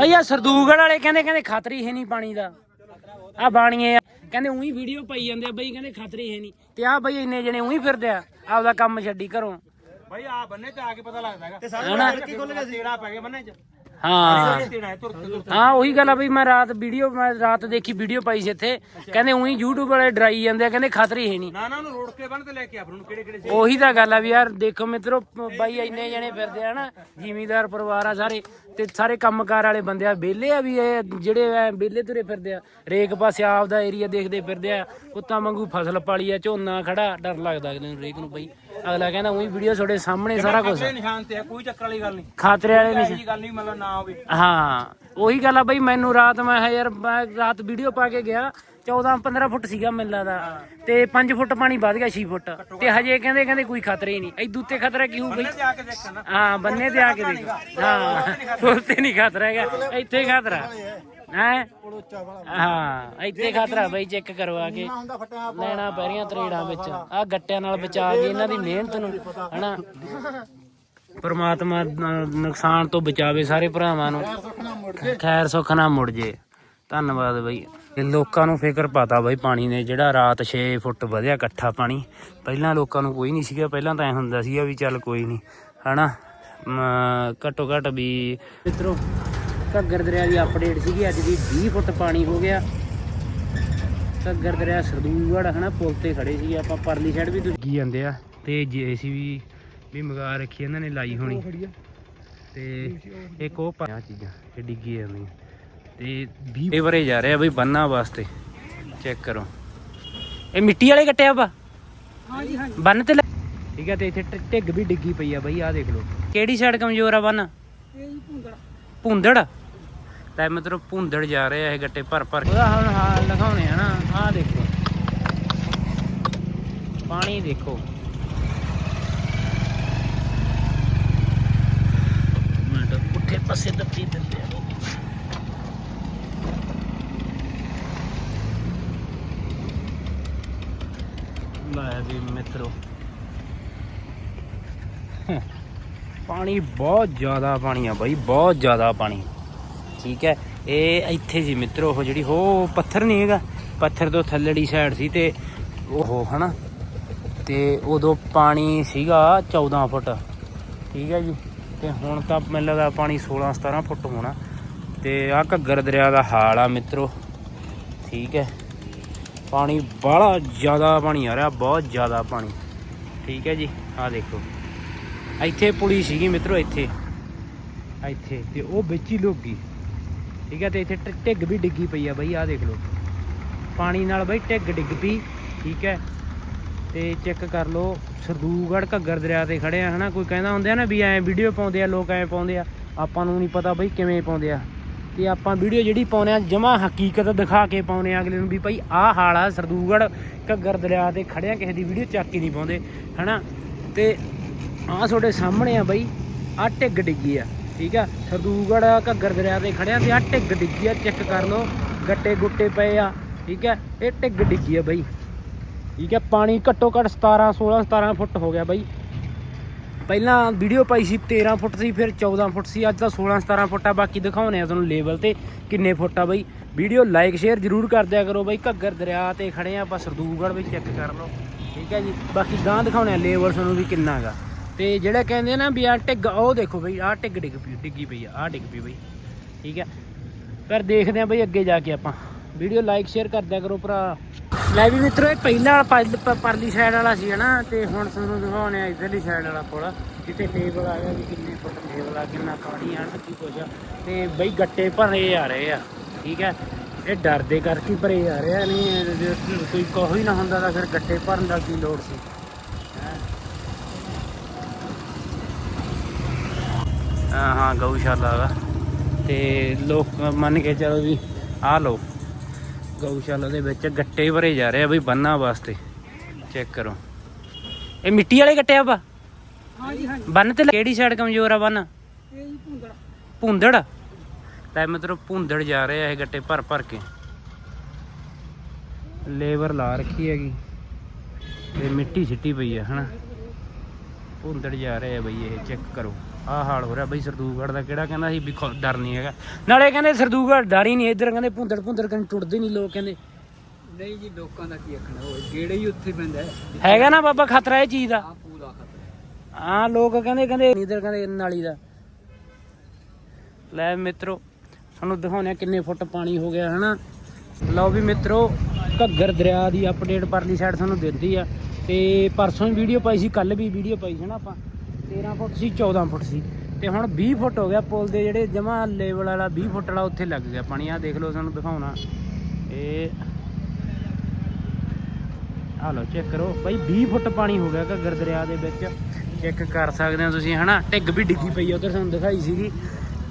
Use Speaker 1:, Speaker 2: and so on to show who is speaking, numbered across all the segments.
Speaker 1: ਬਈ ਆ ਸਰਦੂਗੜ ਵਾਲੇ ਕਹਿੰਦੇ ਕਹਿੰਦੇ ਖਤਰੀ ਹੈ ਨਹੀਂ ਪਾਣੀ ਦਾ। ਆ। ਬਾਣੀਏ ਕਹਿੰਦੇ ਉਹੀ ਵੀਡੀਓ ਪਾਈ ਜਾਂਦੇ ਆ ਬਈ ਕਹਿੰਦੇ ਖਤਰੀ ਹੈ ਨਹੀਂ। ਤੇ ਆ ਬਈ ਇੰਨੇ ਜਣੇ ਉਹੀ ਫਿਰਦੇ ਆ ਆਪਦਾ ਕੰਮ ਛੱਡੀ ਘਰੋਂ।
Speaker 2: ਭਾਈ ਆ ਬੰਨੇ ਤੇ ਆ ਕੇ ਪਤਾ ਲੱਗਦਾ ਹੈਗਾ। ਤੇ
Speaker 1: ਹਨਾ?
Speaker 2: ਕੀ ਖੁੱਲ ਗਿਆ ਤੇੜਾ ਪੈ ਗਿਆ ਬੰਨੇ ਚ।
Speaker 1: ਹਾਂ।
Speaker 2: ਤੇੜਾ ਹੈ
Speaker 1: ਉਹੀ ਗੱਲ ਆ ਬਈ ਮੈਂ ਰਾਤ ਵੀਡੀਓ ਮੈਂ ਰਾਤ ਦੇਖੀ ਵੀਡੀਓ ਪਾਈ ਸੀ ਇੱਥੇ। ਕਹਿੰਦੇ ਉਹੀ YouTube ਵਾਲੇ ਡਰਾਈ ਜਾਂਦੇ ਆ ਕਹਿੰਦੇ ਖਤਰੀ ਹੈ ਨਹੀਂ।
Speaker 2: ਨਾ ਨਾ ਉਹਨੂੰ ਰੋੜ ਕੇ ਬੰਨ ਤੇ ਲੈ ਕੇ ਆ ਫਿਰ ਉਹਨੂੰ ਕਿਹੜੇ ਕਿਹੜੇ ਸੀ
Speaker 1: ਉਹੀ ਤਾਂ ਗੱਲ ਆ ਵੀ ਯਾਰ ਦੇਖੋ ਮਿੱਤਰੋ ਬਾਈ ਇੰਨੇ ਜਣੇ ਫਿਰਦੇ ਆ ਨਾ ਜ਼ਿਮੀਦਾਰ ਪਰਿਵਾਰ ਆ ਸਾਰੇ। ਤੇ ਸਾਰੇ ਕੰਮਕਾਰ ਵਾਲੇ ਬੰਦੇ ਆ ਵਿਹਲੇ ਆ ਵੀ ਇਹ ਜਿਹੜੇ ਐ ਵਿਹਲੇ ਤੁਰੇ ਫਿਰਦੇ ਆ ਰੇਕ ਪਾਸੇ ਆਪਦਾ ਏਰੀਆ ਦੇਖਦੇ ਫਿਰਦੇ ਆ ਕੁੱਤਾ ਵਾਂਗੂ ਫਸਲ ਪਾਲੀ ਆ ਝੋਨਾ ਖੜਾ ਡਰ ਲੱਗਦਾ ਅਗਲੇ ਨੂੰ ਰੇਕ ਨੂੰ ਬਈ। ਅਗਲਾ ਕਹਿੰਦਾ ਉਹੀ ਵੀਡੀਓ ਤੁਹਾਡੇ ਸਾਹਮਣੇ ਸਾਰਾ ਕੁਝ
Speaker 2: ਖਤਰੇ ਨਿਸ਼ਾਨ ਤੇ ਆ ਕੋਈ ਚੱਕਰ ਵਾਲੀ ਗੱਲ ਨਹੀਂ।
Speaker 1: ਖਾਤਰੇ ਵਾਲੇ ਨਹੀਂ
Speaker 2: ਇਹੋ ਜੀ ਗੱਲ ਨਹੀਂ ਮਤਲਬ ਨਾ ਹੋਵੇ।
Speaker 1: ਹਾਂ ਉਹੀ ਗੱਲ ਆ ਬਈ ਮੈਨੂੰ ਰਾਤ ਮੈਂ ਕਿਹਾ ਯਾਰ ਮੈਂ ਰਾਤ ਵੀਡੀਓ ਪਾ ਕੇ ਗਿਆ 14 15 ਫੁੱਟ ਸੀਗਾ ਮੈਨੂੰ ਲੱਗਦਾ ਤੇ 5 ਫੁੱਟ ਪਾਣੀ ਵੱਧ ਗਿਆ 6 ਫੁੱਟ। ਤੇ ਹਜੇ ਕਹਿੰਦੇ ਕਹਿੰਦੇ ਕੋਈ ਖਤਰਾ ਹੀ ਨਹੀਂ। ਐਦੂ ਉੱਤੇ ਖਤਰਾ ਕੀ ਹੋਊ ਬਈ
Speaker 2: ਤੇ
Speaker 1: ਹਾਂ ਬੰਨੇ ਤੇ ਆ ਕੇ ਦੇਖ ਹਾਂ ਪੁੱਲ ਤੇ ਨਹੀਂ ਖਤਰਾ ਹੈਗਾ। ਇੱਥੇ ਖਤਰਾ। ਹੈ? ਹਾਂ ਇੱਥੇ ਖਤਰਾ ਬਈ ਚੈੱਕ ਕਰਵਾ ਕੇ। ਲੈਣਾ ਪੈ ਰਹੀਆਂ ਤਰੇੜਾਂ ਵਿੱਚ। ਆ ਗੱਟਿਆਂ ਨਾਲ ਬਚਾ ਕੇ ਇਹਨਾਂ ਦੀ ਮਿਹਨਤ ਨੂੰ ਹਨਾ? ਪਰਮਾਤਮਾ ਨੁਕਸਾਨ ਤੋਂ ਬਚਾਵੇ ਸਾਰੇ ਭਰਾਵਾਂ ਨੂੰ। ਖੈਰ ਸੁੱਖ ਨਾ ਮੁੜ ਜੇ। ਧੰਨਵਾਦ ਬਈ। ਇਹ ਲੋਕਾਂ ਨੂੰ ਫਿਕਰ ਪਤਾ ਬਈ ਪਾਣੀ ਨੇ ਜਿਹੜਾ ਰਾਤ 6 ਫੁੱਟ ਵਧਿਆ ਇਕੱਠਾ ਪਾਣੀ। ਪਹਿਲਾਂ ਲੋਕਾਂ ਨੂੰ ਕੋਈ ਨਹੀਂ ਸੀਗਾ ਪਹਿਲਾਂ ਤਾਂ ਐ ਹੁੰਦਾ ਸੀਗਾ ਵੀ ਚੱਲ ਕੋਈ ਨਹੀਂ ਹਨਾ? ਮ, ਘੱਟੋ ਘੱਟ ਵੀ ਮਿੱਤਰੋ ਘੱਗਰ ਦਰਿਆ ਦੀ ਅਪਡੇਟ ਸੀਗੀ ਅੱਜ ਵੀ 20 ਫੁੱਟ ਪਾਣੀ ਹੋ ਗਿਆ। ਘੱਗਰ ਦਰਿਆ ਸਰਦੂਗੜ ਹਨਾ? ਪੁਲ ਤੇ ਖੜੇ ਸੀ ਆਪਾਂ ਪਰਲੀ ਸਾਈਡ ਵੀ ਦੁੱਗੀ ਜਾਂਦੇ ਆ ਤੇ ਜੀਸੀਬੀ ਵੀ ਮਗਾ ਰੱਖੀ ਇਹਨਾਂ ਨੇ ਲਾਈ ਹੋਣੀ। ਤੇ ਇੱਕ ਉਹ ਪਾਇਆ ਚੀਜ਼ਾਂ ਇਹ ਡਿੱਗੀ ਜਾਂਦੀਆਂ। ਤੇ 20 ਇਹ ਵਰੇ ਜਾ ਰਿਹਾ ਬਈ ਬੰਨਾ ਵਾਸਤੇ। ਚੈੱਕ ਕਰੋ। ਇਹ ਮਿੱਟੀ ਵਾਲੇ ਕੱਟਿਆ ਵਾ ਹਾਂਜੀ ਹਾਂਜੀ। ਬੰਨ ਤੇ ਠੀਕ ਹੈ ਤੇ ਇੱਥੇ ਢਿੱਗ ਵੀ ਡਿੱਗੀ ਪਈ ਆ ਬਈ ਆਹ ਦੇਖ ਲਓ। ਕਿਹੜੀ ਸਾਈਡ ਕਮਜ਼ੋਰ ਆ ਬੰਨ? ਭੁੰਦੜ। ਲੈ ਮਤਲਬ ਭੁੰਦੜ ਜਾ ਰਿਹਾ ਇਹ ਗੱਟੇ ਭਰ ਭਰ ਕੇ। ਉਹਦਾ ਹੁਣ ਹਾਲ ਦਿਖਾਉਣੇ ਆ ਨਾ ਆਹ ਦੇਖੋ। ਪਾਣੀ ਦੇਖੋ। ਤਾਂ ਪੁੱਠੇ ਪਾਸੇ ਦੱਬੀ ਦਿੰਦੇ ਆ। ਲੈ ਵੀ ਮਿੱਤਰੋ। ਪਾਣੀ ਬਹੁਤ ਜ਼ਿਆਦਾ ਪਾਣੀ ਆ ਬਾਈ, ਬਹੁਤ ਜ਼ਿਆਦਾ ਪਾਣੀ। ਠੀਕ ਹੈ, ਇਹ ਇੱਥੇ ਜੀ ਮਿੱਤਰੋ, ਉਹ ਜਿਹੜੀ, ਉਹ ਪੱਥਰ ਨਹੀਂ ਹੈਗਾ। ਪੱਥਰ ਤੋਂ ਥੱਲੜੀ ਸਾਈਡ ਸੀ ਤੇ ਉਹ, ਹਨਾ? ਤੇ ਉਦੋਂ ਪਾਣੀ ਸੀਗਾ 14 ਫੁੱਟ। ਠੀਕ ਹੈ ਜੀ, ਤੇ ਹੁਣ ਤਾਂ ਮੈਨੂੰ ਲੱਗਦਾ ਪਾਣੀ 16 17 ਫੁੱਟ ਹੋਣਾ। ਤੇ ਆ ਘੱਗਰ ਦਰਿਆ ਦਾ ਹਾਲ ਆ ਮਿੱਤਰੋ। ਠੀਕ ਹੈ ਪਾਣੀ ਬਾਹਲਾ ਜ਼ਿਆਦਾ ਪਾਣੀ ਆ ਰਿਹਾ, ਬਹੁਤ ਜ਼ਿਆਦਾ ਪਾਣੀ। ਠੀਕ ਹੈ ਜੀ, ਆਹ ਦੇਖੋ। ਇੱਥੇ ਪੁਲੀ ਸੀਗੀ ਮਿੱਤਰੋ, ਇੱਥੇ। ਇੱਥੇ, ਤੇ ਉਹ ਵਿੱਚ ਹੀ ਲੁੱਕ ਗਈ। ਠੀਕ ਹੈ, ਤੇ ਇੱਥੇ ਢਿੱਗ ਵੀ ਡਿੱਗੀ ਪਈ ਆ ਬਈ, ਆਹ ਦੇਖ ਲਓ। ਪਾਣੀ ਨਾਲ ਬਈ ਢਿੱਗ ਡਿੱਗ ਪਈ, ਠੀਕ ਹੈ। ਤੇ ਚੈੱਕ ਕਰ ਲਓ ਸਰਦੂਗੜ ਘੱਗਰ ਦਰਿਆ ਤੇ ਖੜੇ ਆ, ਹਨਾ? ਕੋਈ ਕਹਿੰਦਾ ਹੁੰਦਾ ਨਾ ਵੀ ਐ ਵੀਡੀਓ ਪਾਉਂਦੇ ਆ, ਲੋਕ ਐ ਪਾਉਂਦੇ ਆ। ਆਪਾਂ ਨੂੰ ਨਹੀਂ ਪਤਾ ਬਈ ਕਿਵੇਂ ਪਾਉਂਦੇ ਆ। ਤੇ ਆਪਾਂ ਵੀਡੀਓ ਜਿਹੜੀ ਪਾਉਂਦੇ ਆ, ਜਮਾ ਹਕੀਕਤ ਦਿਖਾ ਕੇ ਪਾਉਂਦੇ ਆ ਅਗਲੇ ਨੂੰ ਵੀ ਭਾਈ ਆਹ ਹਾਲ ਆ ਸਰਦੂਗੜ ਘੱਗਰ ਦਰਿਆ ਤੇ ਖੜਿਆ, ਕਿਸੇ ਦੀ ਵੀਡੀਓ ਚੱਕ ਹੀ ਨਹੀਂ ਪਾਉਂਦੇ, ਹਨਾ? ਤੇ ਆਹ ਤੁਹਾਡੇ ਸਾਹਮਣੇ ਆ ਬਈ, ਆਹ ਢਿੱਗ ਡਿੱਗੀ ਆ, ਠੀਕ ਆ? ਸਰਦੂਗੜ ਘੱਗਰ ਦਰਿਆ ਤੇ ਖੜਿਆ ਤੇ ਆਹ ਢਿੱਗ ਡਿੱਗੀ ਆ, ਚੈੱਕ ਕਰ ਲਓ, ਗੱਟੇ ਗੁੱਟੇ ਪਏ ਆ, ਠੀਕ ਆ? ਇਹ ਢਿੱਗ ਡਿੱਗੀ ਆ ਬਈ, ਠੀਕ ਹੈ ਪਾਣੀ ਘੱਟੋ ਘੱਟ 17 16 17 ਫੁੱਟ ਹੋ ਗਿਆ ਬਾਈ। ਪਹਿਲਾਂ ਵੀਡੀਓ ਪਾਈ ਸੀ 13 ਫੁੱਟ ਸੀ, ਫਿਰ 14 ਫੁੱਟ ਸੀ, ਅੱਜ ਤਾਂ 16 17 ਫੁੱਟ ਆ, ਬਾਕੀ ਦਿਖਾਉਣੇ ਆ ਤੁਹਾਨੂੰ ਲੈਵਲ ਤੇ ਕਿੰਨੇ ਫੁੱਟ ਆ ਬਾਈ। ਵੀਡੀਓ ਲਾਈਕ ਸ਼ੇਅਰ ਜਰੂਰ ਕਰ ਦਿਆ ਕਰੋ ਬਾਈ, ਘੱਗਰ ਦਰਿਆ ਤੇ ਖੜੇ ਆ, ਆਪਾਂ ਸਰਦੂਗੜ ਵੀ ਚੈੱਕ ਕਰ ਲਓ। ਠੀਕ ਹੈ ਜੀ, ਬਾਕੀ ਗਾਂ ਦਿਖਾਉਣੇ ਆ ਲੈਵਲ ਤੁਹਾਨੂੰ ਵੀ ਕਿੰਨਾ ਹੈਗਾ ਤੇ ਜਿਹੜਾ ਕਹਿੰਦੇ ਆ ਨਾ ਵੀ ਆ ਢਿੱਗ ਉਹ ਦੇਖੋ ਬਈ ਆ ਢਿੱਗ ਡਿੱਗ ਪਈ, ਡਿੱਗੀ ਪਈ ਆ ਆ ਡਿੱਗ ਪਈ ਬਈ। ਠੀਕ ਹੈ ਪਰ ਦੇਖਦੇ ਆ ਬਈ ਅੱਗੇ ਜਾ ਕੇ ਆਪਾਂ। ਵੀਡੀਓ ਲਾਈਕ, ਸ਼ੇਅਰ ਕਰ ਦਿਆ ਕਰੋ ਭਰਾ। ਲੈ ਵੀ ਮਿੱਤਰੋ, ਇਹ ਪਹਿਲਾਂ ਪਰਲੀ ਸਾਈਡ ਵਾਲਾ ਸੀ ਹਨਾ, ਤੇ ਹੁਣ ਤੁਹਾਨੂੰ ਦਿਖਾਉਣੇ ਆ ਇਧਰਲੀ ਸਾਈਡ ਵਾਲਾ ਪੁਲ। ਜਿੱਥੇ ਟੇਬਲ ਆ ਗਿਆ ਵੀ ਕਿੰਨੇ ਫੁੱਟ ਟੇਬਲ ਆ, ਕਿੰਨਾ ਪਾਣੀ ਆ ਕੀ ਕੁਛ ਆ। ਤੇ ਬਈ ਗੱਟੇ ਭਰੇ ਆ ਰਹੇ ਆ, ਠੀਕ ਹੈ? ਇਹ ਡਰਦੇ ਕਰਕੇ ਭਰੇ ਆ ਰਹੇ ਆ, ਨਹੀਂ ਕੋਈ ਕੋਹ ਹੀ ਨਾ ਹੁੰਦਾ ਤਾਂ ਫਿਰ ਗੱਟੇ ਭਰਨ ਦਾ ਕੀ ਲੋੜ ਸੀ? ਹਾਂ? ਹਾਂ ਗਊਸ਼ਾਲਾ ਦਾ ਤੇ ਲੋਕ ਮੰਨ ਕੇ ਚਲੋ ਵੀ ਆ ਲੋ ਗਊਸ਼ਾਲਾ ਦੇ ਵਿੱਚ ਗੱਟੇ ਭਰੇ ਜਾ ਰਹੇ ਆ ਬਈ ਬੰਨਾ ਵਾਸਤੇ। ਚੈੱਕ ਕਰੋ। ਇਹ ਮਿੱਟੀ ਵਾਲੇ ਗੱਟੇ ਆ ਬਾ
Speaker 2: ਹਾਂਜੀ ਹਾਂਜੀ।
Speaker 1: ਬੰਨ ਤੇ ਕਿਹੜੀ ਸਾਈਡ ਕਮਜ਼ੋਰ ਆ ਬੰਨ?
Speaker 2: ਇਹ ਭੁੰਦੜ।
Speaker 1: ਭੁੰਦੜ? ਲੈ ਮਤਲਬ ਭੁੰਦੜ ਜਾ ਰਹੇ ਆ ਇਹ ਗੱਟੇ ਭਰ ਭਰ ਕੇ। ਲੇਬਰ ਲਾ ਰੱਖੀ ਹੈਗੀ। ਤੇ ਮਿੱਟੀ ਸਿੱਟੀ ਪਈ ਆ ਹਨਾ? ਭੁੰਦੜ ਜਾ ਰਹੇ ਆ ਬਈ ਇਹ ਚੈੱਕ ਕਰੋ। ਆਹ ਹਾਲ ਹੋ ਰਿਹਾ ਬਈ ਸਰਦੂਗੜ ਦਾ ਕਿਹੜਾ ਕਹਿੰਦਾ ਸੀ ਵੀ ਖੁ- ਡਰ ਨਹੀਂ ਹੈਗਾ। ਨਾਲੇ ਕਹਿੰਦੇ ਸਰਦੂਗੜ ਡਰ ਹੀ ਨਹੀਂ ਇੱਧਰ ਕਹਿੰਦੇ ਭੁੰਦੜ ਭੁੰਦੜ ਕਹਿੰਦੇ ਟੁੱਟਦੇ ਨਹੀਂ ਲੋਕ ਕਹਿੰਦੇ।
Speaker 2: ਨਹੀਂ ਜੀ ਲੋਕਾਂ ਦਾ ਕੀ ਆਖਣਾ ਉਹ ਗੇੜੇ ਹੀ ਉੱਥੇ ਪੈਂਦਾ ਹੈ।
Speaker 1: ਹੈਗਾ ਨਾ ਬਾਬਾ ਖਤਰਾ ਇਹ ਚੀਜ਼ ਦਾ।
Speaker 2: ਆ ਪੂਰਾ ਖਤਰਾ
Speaker 1: ਹਾਂ। ਲੋਕ ਕਹਿੰਦੇ ਕਹਿੰਦੇ ਇੱਧਰ ਕਹਿੰਦੇ ਨਾਲੀ ਦਾ। ਲੈ ਮਿੱਤਰੋ ਤੁਹਾਨੂੰ ਦਿਖਾਉਂਦੇ ਆ ਕਿੰਨੇ ਫੁੱਟ ਪਾਣੀ ਹੋ ਗਿਆ ਹਨਾ? ਲਓ ਵੀ ਮਿੱਤਰੋ ਘੱਗਰ ਦਰਿਆ ਦੀ ਅਪਡੇਟ ਪਰਲੀ ਸਾਈਡ ਤੁਹਾਨੂੰ ਦਿੰਦੀ ਆ। ਤੇ ਪਰਸੋਂ ਹੀ ਵੀਡੀਓ ਪਾਈ ਸੀ ਕੱਲ ਵੀ ਵੀਡੀਓ ਪਾਈ ਸੀ ਨਾ ਆਪਾਂ। 13 ਫੁੱਟ ਸੀ 14 ਫੁੱਟ ਸੀ। ਤੇ ਹੁਣ 20 ਫੁੱਟ ਹੋ ਗਿਆ ਪੁਲ ਦੇ ਜਿਹੜੇ ਜਮਾ ਲੈਵਲ ਵਾਲਾ 20 ਫੁੱਟ ਵਾਲਾ ਉੱਥੇ ਲੱਗ ਗਿਆ ਪਾਣੀ। ਆ ਦੇਖ ਲਓ ਸਾਨੂੰ ਦਿਖਾਉਣਾ। ਇਹ ਆ ਲਓ ਚੈੱਕ ਕਰੋ। ਬਾਈ 20 ਫੁੱਟ ਪਾਣੀ ਹੋ ਗਿਆ ਘੱਗਰ ਦਰਿਆ ਦੇ ਵਿੱਚ। ਚੈੱਕ ਕਰ ਸਕਦੇ ਹੋ ਤੁਸੀਂ, ਹਨਾ? ਢਿੱਗ ਵੀ ਡਿੱਗੀ ਪਈ ਆ, ਉਧਰ ਤੁਹਾਨੂੰ ਦਿਖਾਈ ਸੀਗੀ।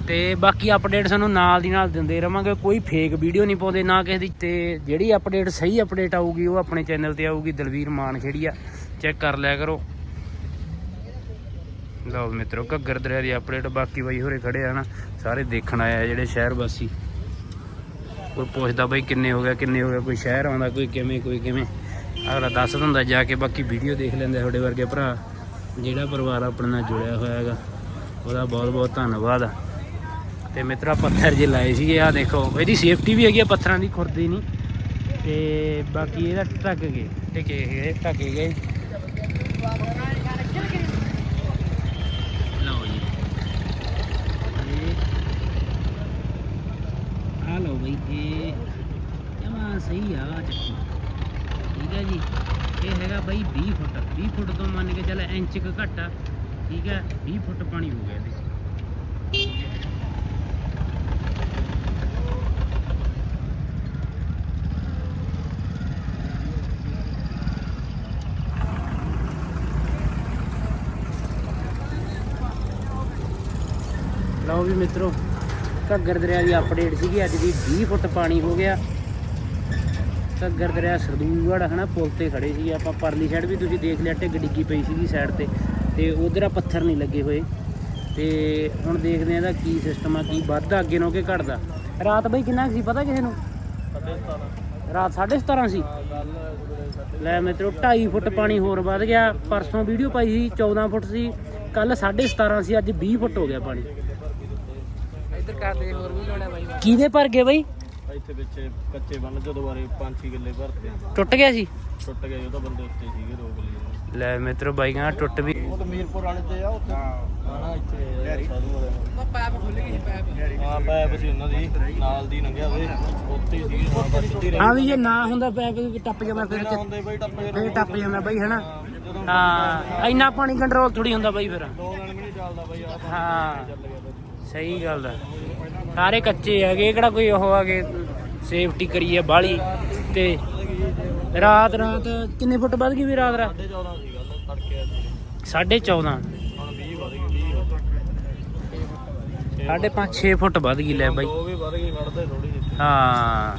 Speaker 1: ਤੇ ਬਾਕੀ ਅਪਡੇਟ ਸਾਨੂੰ ਨਾਲ ਦੀ ਨਾਲ ਦਿੰਦੇ ਰਵਾਂਗੇ। ਕੋਈ ਫੇਕ ਵੀਡੀਓ ਨਹੀਂ ਪਾਉਂਦੇ, ਨਾ ਕਿਸੇ ਦੀ। ਤੇ ਜਿਹੜੀ ਅਪਡੇਟ ਸਹੀ ਅਪਡੇਟ ਆਊਗੀ, ਉਹ ਆਪਣੇ ਚੈਨਲ ਤੇ ਆਊਗੀ। ਦਲਵੀਰ ਮਾਨ ਖੇੜੀ ਆ। ਚੈੱਕ ਕਰ ਲਿਆ ਕਰੋ। ਲਓ ਮਿੱਤਰੋ ਘੱਗਰ ਦਰਿਆ ਦੀ ਅਪਡੇਟ ਬਾਕੀ ਬਾਈ ਹੋਰੇ ਖੜੇ ਆ ਨਾ ਸਾਰੇ ਦੇਖਣ ਆਏ ਆ ਜਿਹੜੇ ਸ਼ਹਿਰ ਵਾਸੀ। ਕੋਈ ਪੁੱਛਦਾ ਬਈ ਕਿੰਨੇ ਹੋ ਗਿਆ ਕਿੰਨੇ ਹੋ ਗਿਆ ਕੋਈ ਸ਼ਹਿਰ ਆਉਂਦਾ ਕੋਈ ਕਿਵੇਂ ਕੋਈ ਕਿਵੇਂ। ਅਗਲਾ ਦੱਸ ਦਿੰਦਾ ਜਾ ਕੇ ਬਾਕੀ ਵੀਡੀਓ ਦੇਖ ਲੈਂਦੇ ਤੁਹਾਡੇ ਵਰਗੇ ਭਰਾ ਜਿਹੜਾ ਪਰਿਵਾਰ ਆਪਣੇ ਨਾਲ ਜੁੜਿਆ ਹੋਇਆ ਹੈਗਾ। ਉਹਦਾ ਬਹੁਤ ਬਹੁਤ ਧੰਨਵਾਦ। ਆ ਤੇ ਮਿੱਤਰਾ ਪੱਥਰ ਜੇ ਲਾਏ ਸੀਗੇ ਆ ਦੇਖੋ ਇਹਦੀ ਸੇਫਟੀ ਵੀ ਹੈਗੀ ਆ ਪੱਥਰਾਂ ਦੀ ਖੁਰਦੀ ਨਹੀਂ। ਤੇ ਬਾਕੀ ਇਹਦਾ ਢੱਕ ਗਏ। ਟਿਕੇ ਗਏ। ਢੱਕੇ ਗਏ ਲਓ ਜੀ ਇਹ ਆ ਲਓ ਬਈ ਇਹ ਜਮਾ ਸਹੀ ਆ ਆਹ ਠੀਕ ਹੈ ਜੀ? ਇਹ ਹੈਗਾ ਬਈ 20 ਫੁੱਟ। 20 ਫੁੱਟ ਤੋਂ ਮੰਨ ਕੇ ਚੱਲ ਇੰਚ ਕੁ ਘੱਟ ਆ। ਠੀਕ ਹੈ? 20 ਫੁੱਟ ਪਾਣੀ ਹੋ ਗਿਆ ਇਹਦੇ। ਲਓ ਵੀ ਮਿੱਤਰੋ, ਘੱਗਰ ਦਰਿਆ ਦੀ ਅਪਡੇਟ ਸੀਗੀ। ਅੱਜ ਦੀ 20 ਫੁੱਟ ਪਾਣੀ ਹੋ ਗਿਆ। ਘੱਗਰ ਦਰਿਆ ਸਰਦੂਗੜ ਹਨਾ ਪੁਲ ਤੇ ਖੜੇ ਸੀ ਆਪਾਂ। ਪਰਲੀ ਸਾਈਡ ਵੀ ਤੁਸੀਂ ਦੇਖ ਲਿਆ ਢਿੱਗ ਡਿੱਗੀ ਪਈ ਸੀਗੀ ਸਾਈਡ ਤੇ। ਤੇ ਉਧਰ ਆ ਪੱਥਰ ਨਹੀਂ ਲੱਗੇ ਹੋਏ। ਤੇ ਹੁਣ ਦੇਖਦੇ ਆ ਇਹਦਾ ਕੀ ਸਿਸਟਮ ਆ ਕੀ ਵੱਧਦਾ ਅੱਗੇ ਨੂੰ ਕਿ ਘਟਦਾ। ਰਾਤ ਬਈ ਕਿੰਨਾ ਸੀ ਪਤਾ ਕਿਸੇ ਨੂੰ? ਰਾਤ 17.5 ਸੀ। ਲੈ ਮਿੱਤਰੋ 2.5 ਫੁੱਟ ਪਾਣੀ ਹੋਰ ਵੱਧ ਗਿਆ। ਪਰਸੋਂ ਵੀਡੀਓ ਪਾਈ ਸੀ 14 ਫੁੱਟ ਸੀ। ਕੱਲ 17.5 ਸੀ ਅੱਜ 20 ਫੁੱਟ ਹੋ ਗਿਆ ਪਾਣੀ।
Speaker 2: ਇੱਧਰ ਕਰਦੇ ਹੋਰ ਵੀ ਲੋੜਾ ਬਾਈ।
Speaker 1: ਕਿਹਦੇ ਭਰ ਗਏ ਬਈ?
Speaker 3: ਇੱਥੇ ਵਿੱਚ ਕੱਚੇ ਬੰਨ ਜਦੋਂ ਬਾਰੇ 5-6 ਕਿੱਲੇ ਭਰਤੇ
Speaker 1: ਟੁੱਟ ਗਿਆ ਸੀ
Speaker 3: ਟੁੱਟ ਗਏ ਉਹ ਤਾਂ ਬੰਦੇ ਉੱਤੇ ਸੀਗੇ ਰੋਕ ਲਈ
Speaker 1: ਲੈ ਮਿੱਤਰੋ ਬਾਈ ਕਹਿੰਦਾ ਟੁੱਟ ਵੀ
Speaker 3: ਉਹ ਤਾਂ ਮੀਰਪੁਰ ਵਾਲੇ ਤੇ ਆ ਉੱਥੇ। ਹਾਂ ਇੱਥੇ ਸਾਧੂ ਵਾਲੇ
Speaker 2: ਉਹ ਪੈਪ ਖੁੱਲ ਗਈ ਸੀ ਪੈਪ।
Speaker 3: ਹਾਂ ਪੈਪ ਸੀ ਉਹਨਾਂ ਦੀ। ਨਾਲ ਦੀ ਲੰਘਿਆ ਵੇ ਉੱਥੇ ਹੀ ਸੀਗੇ ਹਾਂ ਬਸ ਸਿੱਧੀ
Speaker 1: ਹਾਂ ਵੀ ਜੇ ਨਾ ਹੁੰਦਾ ਪੈਪ ਵੀ ਟੱਪ ਜਾਂਦਾ ਫਿਰ
Speaker 3: ਹੁੰਦੇ ਬਈ ਟੱਪ ਗਏ
Speaker 1: ਫੇਰ ਟੱਪ ਜਾਂਦਾ ਬਾਈ ਹਨਾ?
Speaker 3: ਜਦੋਂ
Speaker 1: ਹਾਂ ਇੰਨਾ ਪਾਣੀ ਕੰਟਰੋਲ ਥੋੜੀ ਹੁੰਦਾ ਬਾਈ ਫਿਰ।
Speaker 3: ਦੋ ਦਿਨ ਵੀ ਨਹੀਂ ਚੱਲਦਾ ਬਈ ਆ
Speaker 1: ਹਾਂ। ਸਹੀ ਗੱਲ ਦਾ ਸਾਰੇ ਕੱਚੇ ਹੈਗੇ ਇਹ ਕਿਹੜਾ ਕੋਈ ਉਹ ਆਗੇ ਸੇਫਟੀ ਕਰੀਏ ਬਾਲੀ ਤੇ ਰਾਤ ਰਾਤ ਕਿੰਨੇ ਫੁੱਟ ਵੱਧ ਗਈ ਵੀ ਰਾਤ ਰਾਤ?
Speaker 3: 14 ਸੀ ਗੱਲ ਤੜਕੇ ਅੱਜ
Speaker 1: 14.5
Speaker 3: ਹੁਣ 20 ਵਧ ਗਈ 20
Speaker 1: ਸਾਢੇ 5-6 ਫੁੱਟ ਵੱਧ ਗਈ ਲੈ ਬਾਈ।
Speaker 3: ਉਹ ਵੀ ਵਧ ਗਈ ਵੜਦੇ ਥੋੜੀ ਜਿਹੀ।
Speaker 1: ਹਾਂ।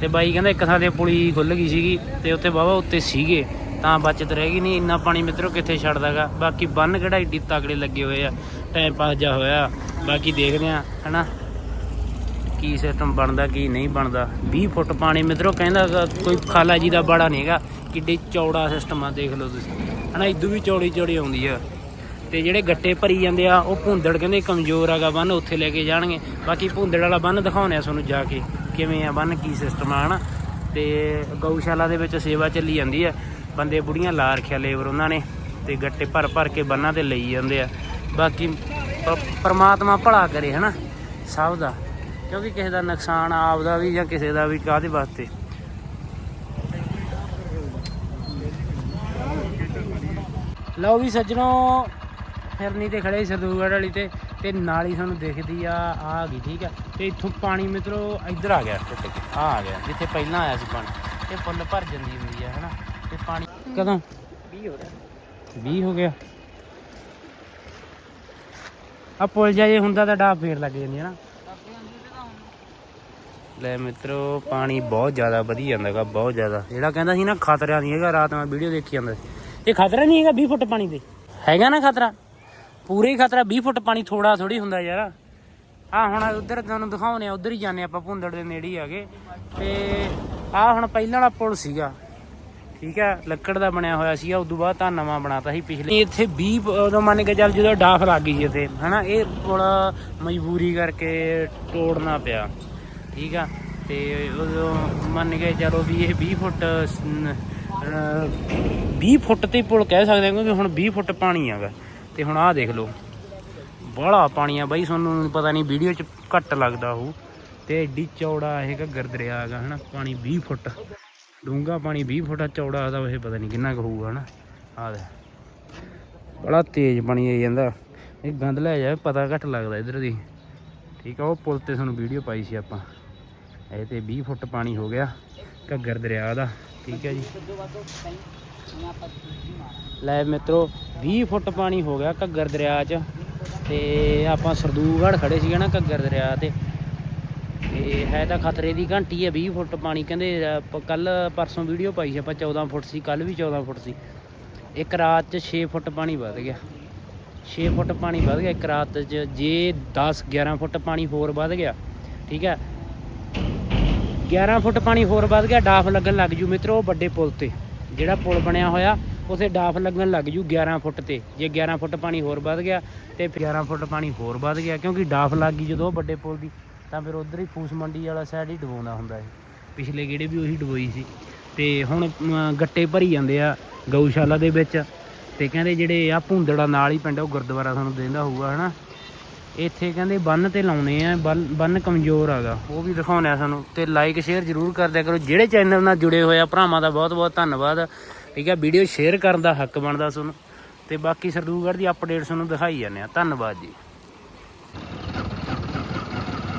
Speaker 1: ਤੇ ਬਾਈ ਕਹਿੰਦਾ ਇੱਕ ਥਾਂ ਤੇ ਪੁਲੀ ਖੁੱਲ ਗਈ ਸੀਗੀ ਤੇ ਉੱਤੇ ਬਾਬਾ ਉੱਤੇ ਸੀਗੇ ਤਾਂ ਬਚਤ ਰਹਿ ਗਈ ਨਹੀਂ ਇੰਨਾ ਪਾਣੀ ਮਿੱਤਰੋ ਕਿੱਥੇ ਛੱਡਦਾਗਾ। ਬਾਕੀ ਬੰਨ ਕਿਹੜਾ ਏਡੀ ਤਕੜੇ ਲੱਗੇ ਹੋਏ ਆ ਟਾਈਮ ਪਾਸ ਜਾ ਹੋਇਆ ਬਾਕੀ ਦੇਖਦੇ ਆ ਹਨਾ? ਕੀ ਸਿਸਟਮ ਬਣਦਾ, ਕੀ ਨਹੀਂ ਬਣਦਾ। 20 ਫੁੱਟ ਪਾਣੀ, ਮਿੱਤਰੋ, ਕਹਿੰਦਾ ਕੋਈ ਖਾਲਾ ਜੀ ਦਾ ਬੜਾ ਨਹੀਂਗਾ ਕਿੱਡੀ ਚੌੜਾ ਸਿਸਟਮ ਆ, ਦੇਖ ਲਓ ਤੁਸੀਂ। ਹਨਾ ਇਦੋਂ ਵੀ ਚੌੜੀ ਚੌੜੀ ਆਉਂਦੀ ਆ। ਤੇ ਜਿਹੜੇ ਗੱਟੇ ਭਰੀ ਜਾਂਦੇ ਆ, ਉਹ ਭੁੰਦੜ ਕਹਿੰਦੇ ਕਮਜ਼ੋਰ ਹੈਗਾ ਬੰਨ ਉੱਥੇ ਲੈ ਕੇ ਜਾਣਗੇ। ਬਾਕੀ ਭੁੰਦੜ ਵਾਲਾ ਬੰਨ ਦਿਖਾਉਣੇ ਆ ਤੁਹਾਨੂੰ ਜਾ ਕੇ, ਕਿਵੇਂ ਆ ਬੰਨ, ਕੀ ਸਿਸਟਮ ਆ, ਹਨਾ। ਤੇ ਗਊਸ਼ਾਲਾ ਦੇ ਵਿੱਚ ਸੇਵਾ ਚੱਲੀ ਜਾਂਦੀ ਆ। ਬੰਦੇ ਬੁੜੀਆਂ ਲਾ ਰੱਖਿਆ ਲੇਬਰ ਉਹਨਾਂ ਨੇ, ਤੇ ਗੱਟੇ ਭਰ ਭਰ ਕੇ ਬੰਨਾਂ ਤੇ ਲਈ ਜਾਂਦੇ ਆ। ਬਾਕੀ ਪਰਮਾਤਮਾ ਭਲਾ ਕਰੇ, ਹਨਾ। ਸਭ ਦਾ। ਕਿਉਂਕਿ ਕਿਸੇ ਦਾ ਨੁਕਸਾਨ ਆਪਦਾ ਵੀ ਜਾਂ ਕਿਸੇ ਦਾ ਵੀ ਕਾਹਦੇ ਵਾਸਤੇ? ਲਓ ਵੀ ਸੱਜਣੋ ਫਿਰਨੀ ਤੇ ਖੜੇ ਸਰਦੂਗੜ ਵਾਲੀ ਤੇ ਤੇ ਨਾਲ ਹੀ ਤੁਹਾਨੂੰ ਦਿਖਦੀ ਆ ਆ ਗਈ ਠੀਕ ਆ। ਤੇ ਇੱਥੋਂ ਪਾਣੀ ਮਿੱਤਰੋ ਇੱਧਰ ਆ ਗਿਆ ਟੁੱਟ ਕੇ ਆ ਆ ਗਿਆ ਜਿੱਥੇ ਪਹਿਲਾਂ ਆਇਆ ਸੀ ਪਾਣੀ। ਇਹ ਫੁੱਲ ਭਰ ਜਾਂਦੀ ਹੁੰਦੀ ਆ ਹਨਾ? ਤੇ ਪਾਣੀ ਕਦੋਂ?
Speaker 2: 20 ਹੋ ਰਿਹਾ।
Speaker 1: 20 ਹੋ ਗਿਆ। ਆ ਪੁੱਲ ਜਾ ਜੇ ਹੁੰਦਾ ਤਾਂ ਡਾਬ ਫੇਰ ਲੱਗ ਜਾਂਦੀ ਹੈ ਨਾ ਲੈ ਮਿੱਤਰੋ, ਪਾਣੀ ਬਹੁਤ ਜ਼ਿਆਦਾ ਵਧੀ ਜਾਂਦਾਗਾ ਬਹੁਤ ਜ਼ਿਆਦਾ। ਜਿਹੜਾ ਕਹਿੰਦਾ ਸੀ ਨਾ, ਖਤਰਾ ਨਹੀਂ ਹੈਗਾ, ਰਾਤ ਮੈਂ ਵੀਡੀਓ ਦੇਖੀ ਜਾਂਦਾ ਸੀ। ਇਹ ਖਤਰਾ ਨਹੀਂ ਹੈਗਾ 20 ਫੁੱਟ ਪਾਣੀ ਦੇ ਹੈਗਾ ਨਾ ਖਤਰਾ? ਪੂਰੇ ਹੀ ਖਤਰਾ 20 ਫੁੱਟ ਪਾਣੀ ਥੋੜਾ ਥੋੜੀ ਹੁੰਦਾ ਯਾਰ। ਆ ਹੁਣ ਉਧਰ ਤੁਹਾਨੂੰ ਦਿਖਾਉਣੇ ਆ, ਉਧਰ ਹੀ ਜਾਂਦੇ ਆਪਾਂ, ਭੁੰਦੜ ਦੇ ਨੇੜੇ ਹੀ ਆਗੇ ਤੇ ਆ ਹੁਣ ਪਹਿਲਾਂ ਵਾਲਾ ਪੁਲ ਸੀਗਾ। ਠੀਕ ਹੈ ਲੱਕੜ ਦਾ ਬਣਿਆ ਹੋਇਆ ਸੀਗਾ, ਉਦੋਂ ਬਾਅਦ ਤਾਂ ਨਵਾਂ ਬਣਾਤਾ ਸੀ ਪਿਛਲੇ। ਇੱਥੇ 20 ਉਦੋਂ ਮੰਨ ਕੇ ਚੱਲ ਜਦੋਂ ਡਾਫ ਲੱਗ ਗਈ ਸੀ ਇੱਥੇ, ਹਨਾ, ਇਹ ਪੁਲ ਮਜਬੂਰੀ ਕਰਕੇ ਤੋੜਨਾ ਪਿਆ। ਠੀਕ ਆ? ਤੇ ਉਦੋਂ ਮੰਨ ਕੇ ਚਲੋ ਵੀ ਇਹ 20 ਫੁੱਟ ਸ- 20 ਫੁੱਟ ਤੇ ਪੁਲ ਕਹਿ ਸਕਦੇ ਹਾਂ ਕਿਉਂਕਿ ਹੁਣ 20 ਫੁੱਟ ਪਾਣੀ ਹੈਗਾ। ਤੇ ਹੁਣ ਆਹ ਦੇਖ ਲਓ ਬੜਾ ਪਾਣੀ ਆ ਬਾਈ, ਤੁਹਾਨੂੰ ਪਤਾ ਨਹੀਂ ਵੀਡੀਓ 'ਚ ਘੱਟ ਲੱਗਦਾ ਹੋਊ। ਤੇ ਐਡੀ ਚੌੜਾ ਇਹ ਘੱਗਰ ਦਰਿਆ ਹੈਗਾ, ਹਨਾ? ਪਾਣੀ 20 ਫੁੱਟ, ਡੂੰਘਾ ਪਾਣੀ 20 ਫੁੱਟ ਚੌੜਾ ਦਾ ਇਹ ਪਤਾ ਨਹੀਂ ਕਿੰਨਾ ਕੁ ਹੋਊਗਾ, ਹਨਾ? ਆਹ ਦੇ ਬੜਾ ਤੇਜ਼ ਪਾਣੀ ਆਈ ਜਾਂਦਾ। ਇਹ ਗੰਦ ਲੈ ਜਾਵੇ ਪਤਾ ਘੱਟ ਲੱਗਦਾ ਇਧਰ ਦੀ। ਠੀਕ ਆ, ਉਹ ਪੁਲ ਤੇ ਤੁਹਾਨੂੰ ਵੀਡੀਓ ਪਾਈ ਸੀ ਆਪਾਂ। ਇਹ ਤੇ 20 ਫੁੱਟ ਪਾਣੀ ਹੋ ਗਿਆ ਘੱਗਰ ਦਰਿਆ ਦਾ। ਠੀਕ ਹੈ ਜੀ। ਲੈ ਮਿੱਤਰੋ 20 ਫੁੱਟ ਪਾਣੀ ਹੋ ਗਿਆ ਘੱਗਰ ਦਰਿਆ 'ਚ ਤੇ ਆਪਾਂ ਸਰਦੂਗੜ੍ਹ ਖੜੇ ਸੀਗੇ ਨਾ ਘੱਗਰ ਦਰਿਆ ਤੇ। ਤੇ ਹੈ ਤਾਂ ਖਤਰੇ ਦੀ ਘੰਟੀ ਹੈ 20 ਫੁੱਟ ਪਾਣੀ। ਕਹਿੰਦੇ ਕੱਲ ਪਰਸੋਂ ਵੀਡੀਓ ਪਾਈ ਸੀ ਆਪਾਂ 14 ਫੁੱਟ ਸੀ ਕੱਲ ਵੀ 14 ਫੁੱਟ ਸੀ। ਇੱਕ ਰਾਤ 'ਚ 6 ਫੁੱਟ ਪਾਣੀ ਵੱਧ ਗਿਆ। 6 ਫੁੱਟ ਪਾਣੀ ਵੱਧ ਗਿਆ, ਇੱਕ ਰਾਤ 'ਚ ਜੇ 10 11 ਫੁੱਟ ਪਾਣੀ ਹੋਰ ਵੱਧ ਗਿਆ। ਠੀਕ ਹੈ। 11 ਫੁੱਟ ਪਾਣੀ ਹੋਰ ਵੱਧ ਗਿਆ ਡਾਫ ਲੱਗਣ ਲੱਗ ਜੂ ਮਿੱਤਰੋ ਉਹ ਵੱਡੇ ਪੁਲ ਤੇ। ਜਿਹੜਾ ਪੁਲ ਬਣਿਆ ਹੋਇਆ ਉਥੇ ਡਾਫ ਲੱਗਣ ਲੱਗ ਜੂ 11 ਫੁੱਟ ਤੇ। ਜੇ 11 ਫੁੱਟ ਪਾਣੀ ਹੋਰ ਵੱਧ ਗਿਆ ਤੇ ਫਿਰ 11 ਫੁੱਟ ਪਾਣੀ ਹੋਰ ਵੱਧ ਗਿਆ ਕਿਉਂਕਿ ਡਾਫ ਲੱਗ ਗਈ ਜਦੋਂ ਉਹ ਵੱਡੇ ਪੁਲ ਦੀ ਤਾਂ ਫਿਰ ਉਧਰ ਹੀ ਫੂਸ ਮੰਡੀ ਵਾਲਾ ਸਾਈਡ ਹੀ ਡਬੋਉਂਦਾ ਹੁੰਦਾ ਹੈ ਪਿਛਲੇ ਗੇੜੇ ਵੀ ਉਹੀ ਡਬੋਈ ਸੀ। ਤੇ ਹੁਣ ਗੱਟੇ ਭਰੀ ਜਾਂਦੇ ਆ ਗਊਸ਼ਾਲਾ ਦੇ ਵਿੱਚ। ਤੇ ਕਹਿੰਦੇ ਜਿਹੜੇ ਆ ਭੁੰਦੜਾ ਨਾਲ ਹੀ ਪਿੰਡ ਆ, ਉਹ ਗੁਰਦੁਆਰਾ ਸਾਨੂੰ ਦਿੰਦਾ ਹੋਊਗਾ ਹਨਾ? ਇੱਥੇ ਕਹਿੰਦੇ ਬੰਨ ਤੇ ਲਾਉਣੇ ਆ, ਬੰਨ ਬੰਨ ਕਮਜ਼ੋਰ ਆਗਾ ਉਹ ਵੀ ਦਿਖਾਉਣੇ ਆ ਸਾਨੂੰ ਤੇ ਲਾਈਕ ਸ਼ੇਅਰ ਜਰੂਰ ਕਰਦਿਆ ਕਰੋ। ਜਿਹੜੇ ਚੈਨਲ ਨਾਲ ਜੁੜੇ ਹੋਏ ਆ, ਭਰਾਵਾਂ ਦਾ ਬਹੁਤ ਬਹੁਤ ਧੰਨਵਾਦ। ਠੀਕ ਆ ਵੀਡੀਓ ਸ਼ੇਅਰ ਕਰਨ ਦਾ ਹੱਕ ਬਣਦਾ ਤੁਹਾਨੂੰ। ਤੇ ਬਾਕੀ ਸਰਦੂਗੜ੍ਹ ਦੀ ਅਪਡੇਟਸ ਤੁਹਾਨੂੰ ਦਿਖਾਈ ਜਾਂਦੇ ਆ। ਧੰਨਵਾਦ ਜੀ।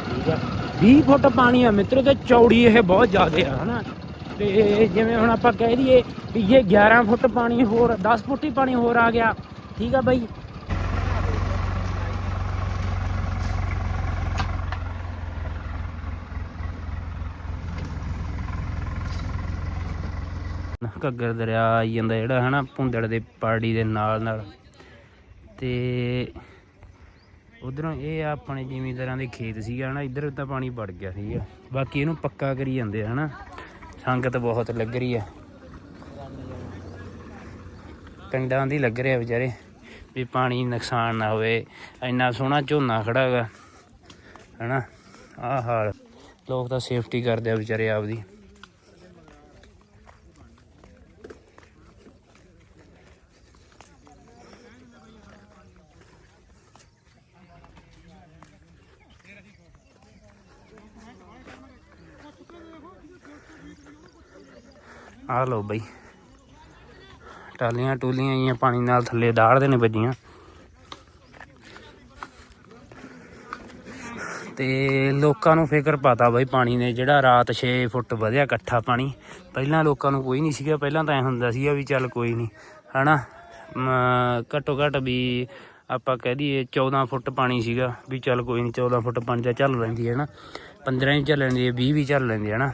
Speaker 1: ਠੀਕ ਆ 20 ਫੁੱਟ ਪਾਣੀ ਆ ਮਿੱਤਰੋ ਤੇ ਚੌੜੀ ਇਹ ਬਹੁਤ ਜ਼ਿਆਦਾ ਆ, ਹਨਾ। ਤੇ ਜਿਵੇਂ ਹੁਣ ਆਪਾਂ ਕਹਿ ਦਈਏ ਵੀ ਇਹ 11 ਫੁੱਟ ਪਾਣੀ ਹੋਰ 10 ਫੁੱਟ ਹੀ ਪਾਣੀ ਹੋਰ ਆ ਗਿਆ। ਠੀਕ ਆ ਬਾਈ ਘੱਗਰ ਦਰਿਆ ਆਈ ਜਾਂਦਾ ਜਿਹੜਾ ਹਨਾ, ਭੁੰਦੜ ਦੇ ਪਾੜੀ ਦੇ ਨਾਲ ਨਾਲ। ਤੇ ਉਧਰੋਂ ਇਹ ਆ ਆਪਣੇ ਜ਼ਿਮੀਂਦਾਰਾਂ ਦੇ ਖੇਤ ਸੀਗਾ ਹਨਾ, ਇੱਧਰ ਤਾਂ ਪਾਣੀ ਵੜ ਗਿਆ ਸੀਗਾ। ਬਾਕੀ ਇਹਨੂੰ ਪੱਕਾ ਕਰੀ ਜਾਂਦੇ ਆ ਹਨਾ। ਸੰਗਤ ਬਹੁਤ ਲੱਗ ਰਹੀ ਆ। ਪਿੰਡਾਂ ਦੀ ਲੱਗ ਰਿਹਾ ਵਿਚਾਰੇ ਵੀ ਪਾਣੀ ਨੁਕਸਾਨ ਨਾ ਹੋਵੇ। ਇੰਨਾ ਸੋਹਣਾ ਝੋਨਾ ਖੜਾ ਹੈਗਾ। ਹਨਾ, ਆਹ ਹਾਲ। ਲੋਕ ਤਾਂ ਸੇਫਟੀ ਕਰਦੇ ਆ ਵਿਚਾਰੇ ਆਪਦੀ। ਆ ਲਓ ਬਈ। ਟਾਲੀਆਂ ਟੂਲੀਆਂ ਆਈਆਂ ਪਾਣੀ ਨਾਲ ਥੱਲੇ ਦਾੜਦੇ ਨੇ ਵੱਜੀਆਂ ਤੇ ਲੋਕਾਂ ਨੂੰ ਫਿਕਰ ਪਤਾ ਬਈ ਪਾਣੀ ਨੇ ਜਿਹੜਾ ਰਾਤ 6 ਫੁੱਟ ਵਧਿਆ ਇਕੱਠਾ ਪਾਣੀ। ਪਹਿਲਾਂ ਲੋਕਾਂ ਨੂੰ ਕੋਈ ਨਹੀਂ ਸੀਗਾ ਪਹਿਲਾਂ ਤਾਂ ਐ ਹੁੰਦਾ ਸੀਗਾ ਵੀ ਚੱਲ ਕੋਈ ਨਹੀਂ ਹਨਾ? ਮ, ਘੱਟੋ ਘੱਟ ਵੀ ਆਪਾਂ ਕਹਿ ਦਈਏ 14 ਫੁੱਟ ਪਾਣੀ ਸੀਗਾ ਵੀ ਚੱਲ ਕੋਈ ਨਹੀਂ 14 ਫੁੱਟ ਪਾਣੀ ਤਾਂ ਚੱਲ ਲੈਂਦੀ ਹੈ ਨਾ 15 ਵੀ ਚੱਲ ਲੈਂਦੀ ਹੈ 20 ਵੀ ਚੱਲ ਲੈਂਦੀ ਹੈ ਨਾ